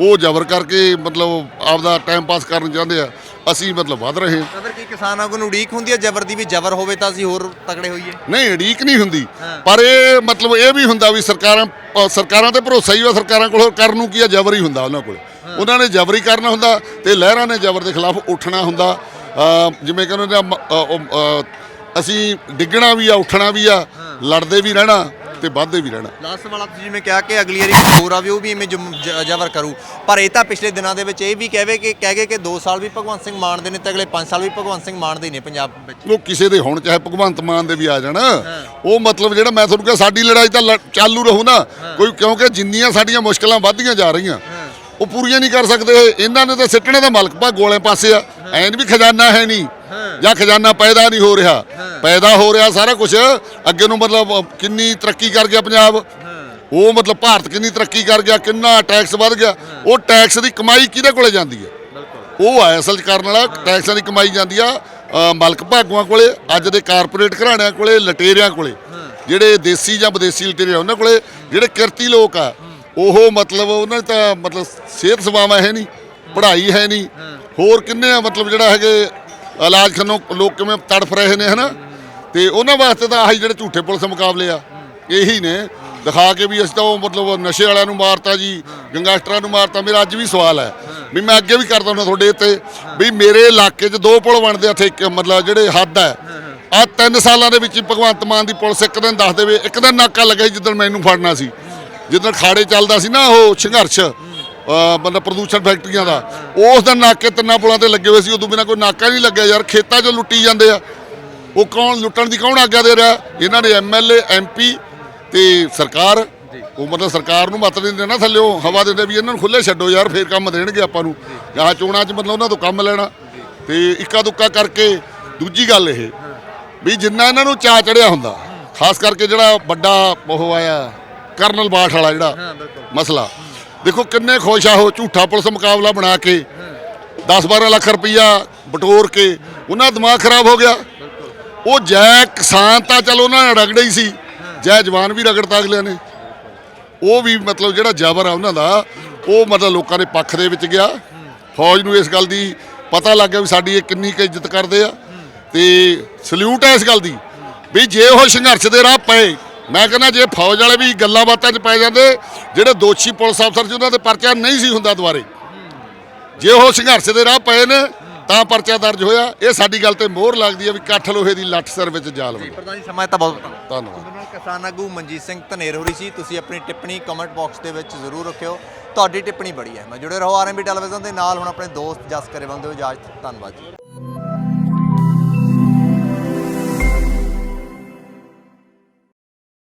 ਉਹ ਜ਼ਬਰ ਕਰਕੇ ਮਤਲਬ ਆਪਦਾ ਟਾਈਮ ਪਾਸ ਕਰਨ ਚਾਹੁੰਦੇ ਆ। ਅਸੀਂ ਮਤਲਬ ਵੱਧ ਰਹੇ ਹਾਂ। ਅਗਰ ਕੀ ਕਿਸਾਨਾਂ ਕੋਲ ਉਡੀਕ ਹੁੰਦੀ ਹੈ? ਜ਼ਬਰ ਦੀ ਵੀ ਜ਼ਬਰ ਹੋਵੇ ਤਾਂ ਅਸੀਂ ਹੋਰ ਤਕੜੇ ਹੋਈਏ। ਨਹੀਂ ਅੜੀਕ ਨਹੀਂ ਹੁੰਦੀ। ਪਰ ਇਹ ਮਤਲਬ ਇਹ ਵੀ ਹੁੰਦਾ ਵੀ ਸਰਕਾਰਾਂ ਅ, ਸਰਕਾਰਾਂ ਤੇ ਭਰੋਸਾ ਹੀ ਆ ਸਰਕਾਰਾਂ ਕੋਲ ਕਰਨ ਨੂੰ ਕੀ ਆ? ਜ਼ਬਰ ਹੀ ਹੁੰਦਾ ਉਹਨਾਂ ਕੋਲ। ਉਹਨਾਂ ਨੇ ਜ਼ਬਰ ਹੀ ਕਰਨਾ ਹੁੰਦਾ ਤੇ ਲਹਿਰਾਂ ਨੇ ਜ਼ਬਰ ਦੇ ਖਿਲਾਫ ਉੱਠਣਾ ਹੁੰਦਾ। ਅ, ਜਿਵੇਂ ਕਹਿੰਦੇ ਨੇ ਅਸੀਂ ਡਿੱਗਣਾ ਵੀ ਆ ਉੱਠਣਾ ਵੀ ਆ ਲੜਦੇ ਵੀ ਰਹਿਣਾ। ਤੇ ਵੱਧਦੇ ਵੀ ਰਹਿਣਾ। ਲਾਸਟ ਵਾਲਾ ਤੁਸੀਂ ਜਿਵੇਂ ਕਿਹਾ ਕਿ ਅਗਲੀ ਵਾਰੀ ਹੋਰ ਆਵੇ ਉਹ ਵੀ ਇਵੇਂ ਜ਼ਬਰ ਕਰੂ। ਪਰ ਇਹ ਤਾਂ ਪਿਛਲੇ ਦਿਨਾਂ ਦੇ ਵਿੱਚ ਇਹ ਵੀ ਕਹਵੇ ਕਿ ਕਹਿ ਗਏ ਕਿ 2 ਸਾਲ ਵੀ ਭਗਵੰਤ ਸਿੰਘ ਮਾਨ ਦੇ ਨੇ ਤੇ ਅਗਲੇ 5 ਸਾਲ ਵੀ ਭਗਵੰਤ ਸਿੰਘ ਮਾਨ ਦੇ ਨੇ ਪੰਜਾਬ ਵਿੱਚ। ਉਹ ਕਿਸੇ ਦੇ ਹੁਣ ਚਾਹੇ ਭਗਵੰਤ ਮਾਨ ਦੇ ਵੀ ਆ ਜਾਣ। ਉਹ ਮਤਲਬ ਜਿਹੜਾ ਮੈਂ ਤੁਹਾਨੂੰ ਕਿਹਾ ਸਾਡੀ ਲੜਾਈ ਤਾਂ ਚਾਲੂ ਰਹੂ ਨਾ। ਕੋਈ ਕਿਉਂਕਿ ਜਿੰਨੀਆਂ ਸਾਡੀਆਂ ਮੁਸ਼ਕਲਾਂ ਵੱਧਦੀਆਂ ਜਾ ਰਹੀਆਂ ਉਹ ਪੂਰੀਆਂ ਨਹੀਂ ਕਰ ਸਕਦੇ। ਇਹਨਾਂ ਨੇ ਤਾਂ ਸਿੱਟਣੇ ਦਾ ਮਲਕ ਭਾ ਗੋਲੇ ਪਾਸੇ ਆ। ਐਂ ਨੀ ਵੀ ਖਜ਼ਾਨਾ ਹੈ ਨਹੀਂ। ਜਾਂ ਖਜ਼ਾਨਾ ਪੈਦਾ ਨਹੀਂ ਹੋ ਰਿਹਾ। ਪੈਦਾ ਹੋ ਰਿਹਾ ਸਾਰਾ ਕੁਝ ਅੱਗੇ ਨੂੰ ਮਤਲਬ ਕਿੰਨੀ ਤਰੱਕੀ ਕਰ ਗਿਆ ਪੰਜਾਬ। ਉਹ ਮਤਲਬ ਭਾਰਤ ਕਿੰਨੀ ਤਰੱਕੀ ਕਰ ਗਿਆ ਕਿੰਨਾ ਟੈਕਸ ਵੱਧ ਗਿਆ। ਉਹ ਟੈਕਸ ਦੀ ਕਮਾਈ ਕਿਹਦੇ ਕੋਲੇ ਜਾਂਦੀ ਹੈ? ਉਹ ਆ ਅਸਲ ਕਰਨ ਵਾਲਾ ਟੈਕਸਾਂ ਦੀ ਕਮਾਈ ਜਾਂਦੀ ਆ ਮਲਕ ਭਾਗੂਆਂ ਕੋਲੇ ਅੱਜ ਦੇ ਕਾਰਪੋਰੇਟ ਘਰਾਣਿਆਂ ਕੋਲੇ ਲਟੇਰਿਆਂ ਕੋਲੇ। ਜਿਹੜੇ ਦੇਸੀ ਜਾਂ ਵਿਦੇਸੀ ਲਟੇਰੇ ਉਹਨਾਂ ਕੋਲੇ ਜਿਹੜੇ ਕਿਰਤੀ ਲੋਕ ਆ ਉਹ ਮਤਲਬ ਉਹਨਾਂ ਤਾਂ ਮਤਲਬ ਸਿਹਤ ਸੇਵਾਵਾਂ ਹੈ ਨਹੀਂ ਪੜ੍ਹਾਈ ਹੈ ਨਹੀਂ। ਹੋਰ ਕਿੰਨੇ ਆ ਮਤਲਬ ਜਿਹੜਾ ਹੈਗੇ ਇਲਾਜ ਖੰਨੋਂ ਲੋਕ ਕਿਵੇਂ ਤੜਫ ਰਹੇ ਨੇ, ਹਨਾ? ਤੇ ਉਹਨਾਂ ਵਾਸਤੇ ਤਾਂ ਆਹੀ ਜਿਹੜੇ ਝੂਠੇ ਪੁਲਿਸ ਮੁਕਾਬਲੇ ਆ, ਇਹੀ ਨੇ। ਦਿਖਾ ਕੇ ਵੀ ਅਸੀਂ ਤਾਂ ਉਹ ਮਤਲਬ ਨਸ਼ੇ ਵਾਲਿਆਂ ਨੂੰ ਮਾਰਤਾ ਜੀ, ਗੰਗਾਸਟਰਾਂ ਨੂੰ ਮਾਰਤਾ। ਮੇਰਾ ਅੱਜ ਵੀ ਸਵਾਲ ਹੈ ਵੀ ਮੈਂ ਅੱਗੇ ਵੀ ਕਰਦਾ ਹੁੰਦਾ ਤੁਹਾਡੇ ਇੱਥੇ ਵੀ ਮੇਰੇ ਇਲਾਕੇ 'ਚ ਦੋ ਪੁਲ ਬਣਦੇ ਆ ਠੇਕੇ ਮਤਲਬ ਜਿਹੜੇ ਹੱਦ ਹੈ। ਆ ਤਿੰਨ ਸਾਲਾਂ ਦੇ ਵਿੱਚ ਭਗਵੰਤ ਮਾਨ ਦੀ ਪੁਲਿਸ ਇੱਕ ਦਿਨ ਦੱਸ ਦੇਵੇ, ਇੱਕ ਦਿਨ ਨਾਕਾ ਲੱਗਾ ਸੀ ਜਿੱਦਣ ਮੈਨੂੰ ਫੜਨਾ ਸੀ। ਜਿੱਦਣ ਖਾੜੇ ਚੱਲਦਾ ਸੀ ਨਾ ਉਹ ਸੰਘਰਸ਼। ਮਤਲਬ ਪ੍ਰਦੂਸ਼ਣ ਫੈਕਟਰੀਆਂ ਦਾ। ਉਸ ਦਿਨ ਨਾਕੇ ਤਿੰਨਾਂ ਪੁਲਾਂ ਤੇ ਲੱਗੇ ਹੋਏ ਸੀ ਉਦੋਂ ਬਿਨਾ ਕੋਈ ਨਾਕਾ ਨਹੀਂ ਲੱਗਿਆ ਯਾਰ ਖੇਤਾਂ 'ਚੋਂ ਲੁੱਟੀ ਜਾਂਦੇ ਆ। ਉਹ ਕੌਣ ਲੁੱਟਣ ਦੀ ਕੌਣ ਆਗਿਆ ਦੇ ਰਿਹਾ? ਇਹਨਾਂ ਨੇ ਐਮਐਲਏ ਐਮਪੀ ਤੇ ਸਰਕਾਰ। ਉਹ ਮਤਲਬ ਸਰਕਾਰ ਨੂੰ ਮਤ ਨਹੀਂ ਦੇਣਾ ਥੱਲਿਓ ਹਵਾ ਦਿੰਦੇ ਵੀ ਇਹਨਾਂ ਨੂੰ ਖੁੱਲੇ ਛੱਡੋ ਯਾਰ ਫੇਰ ਕੰਮ ਦੇਣਗੇ ਆਪਾਂ ਨੂੰ। ਜਾਂ ਚੋਣਾਂ 'ਚ ਮਤਲਬ ਉਹਨਾਂ ਤੋਂ ਕੰਮ ਲੈਣਾ। ਤੇ ਇੱਕਾ ਦੁੱਕਾ ਕਰਕੇ ਦੂਜੀ ਗੱਲ ਇਹ ਵੀ ਜਿੰਨਾ ਇਹਨਾਂ ਨੂੰ ਚਾ ਚੜਿਆ ਹੁੰਦਾ ਖਾਸ ਕਰਕੇ ਜਿਹੜਾ ਵੱਡਾ ਉਹ ਆਇਆ ਕਰਨਲ ਬਾਠ ਵਾਲਾ ਜਿਹੜਾ ਮਸਲਾ। ਦੇਖੋ ਕਿੰਨੇ ਖੁਸ਼ ਆ ਉਹ ਝੂਠਾ ਪੁਲਿਸ ਮੁਕਾਬਲਾ ਬਣਾ ਕੇ। 10-12 ਲੱਖ ਰੁਪਈਆ ਬਟੋਰ ਕੇ। ਉਹਨਾਂ ਦਾ ਦਿਮਾਗ ਖਰਾਬ ਹੋ ਗਿਆ। ਉਹ ਜੈ ਕਿਸਾਨ ਤਾਂ ਚਲ ਉਹਨਾਂ ਨੇ ਰਗੜੇ ਹੀ ਸੀ। ਜੈ ਜਵਾਨ ਵੀ ਰਗੜਤਾ ਅਗਲਿਆਂ ਨੇ। ਉਹ ਵੀ ਮਤਲਬ ਜਿਹੜਾ ਜ਼ਬਰ ਆ ਉਹਨਾਂ ਦਾ, ਉਹ ਮਤਲਬ ਲੋਕਾਂ ਦੇ ਪੱਖ ਦੇ ਵਿੱਚ ਗਿਆ। ਫੌਜ ਨੂੰ ਇਸ ਗੱਲ ਦੀ ਪਤਾ ਲੱਗ ਗਿਆ ਵੀ ਸਾਡੀ ਇਹ ਕਿੰਨੀ ਕੁ ਇੱਜ਼ਤ ਕਰਦੇ ਆ। ਤੇ ਸਲੂਟ ਹੈ ਇਸ ਗੱਲ ਦੀ। ਵੀ ਜੇ ਉਹ ਸੰਘਰਸ਼ ਦੇ ਰਾਹ ਪਏ ਮੈਂ ਕਹਿੰਦਾ ਜੇ ਫੌਜ ਵਾਲੇ ਵੀ ਗੱਲਾਂ ਬਾਤਾਂ 'ਚ ਪੈ ਜਾਂਦੇ ਜਿਹੜੇ ਦੋਸ਼ੀ ਪੁਲਿਸ ਅਫਸਰ ਸੀ ਉਹਨਾਂ ਦੇ ਪਰਚਾ ਨਹੀਂ ਸੀ ਹੁੰਦਾ ਦੁਬਾਰੇ। ਜੇ ਉਹ ਸੰਘਰਸ਼ ਦੇ ਰਾਹ ਪਏ ਨੇ ਤਾਂ ਪਰਚਾ ਦਰਜ ਹੋਇਆ। ਇਹ ਸਾਡੀ ਗੱਲ ਤੇ ਮੋਹਰ ਲੱਗਦੀ ਹੈ ਵੀ ਕੱਠ ਲੋਹੇ ਦੀ ਲੱਠ ਸਿਰ ਵਿੱਚ ਜਾਲ ਪ੍ਰਧਾਨ ਜੀ ਸਮਾਂ ਤਾਂ ਬਹੁਤ ਧੰਨਵਾਦ। ਨਾਲ ਕਿਸਾਨ ਆਗੂ ਮਨਜੀਤ ਸਿੰਘ ਧਨੇਰ ਹੋਰੀ ਸੀ। ਤੁਸੀਂ ਆਪਣੀ ਟਿੱਪਣੀ ਕਮੈਂਟ ਬਾਕਸ ਦੇ ਵਿੱਚ ਜ਼ਰੂਰ ਰੱਖਿਓ। ਤੁਹਾਡੀ ਟਿੱਪਣੀ ਬੜੀ ਹੈ। ਮੈਂ ਜੁੜੇ ਰਹੋ ਆਰਐਮਬੀ ਟੈਲੀਵਿਜ਼ਨ ਦੇ ਨਾਲ। ਹੁਣ ਆਪਣੇ ਦੋਸਤ ਜਸ ਕਰੇ ਬੰਦੇ ਹੋ ਇਜਾਜ਼ਤ ਧੰਨਵਾਦ ਜੀ।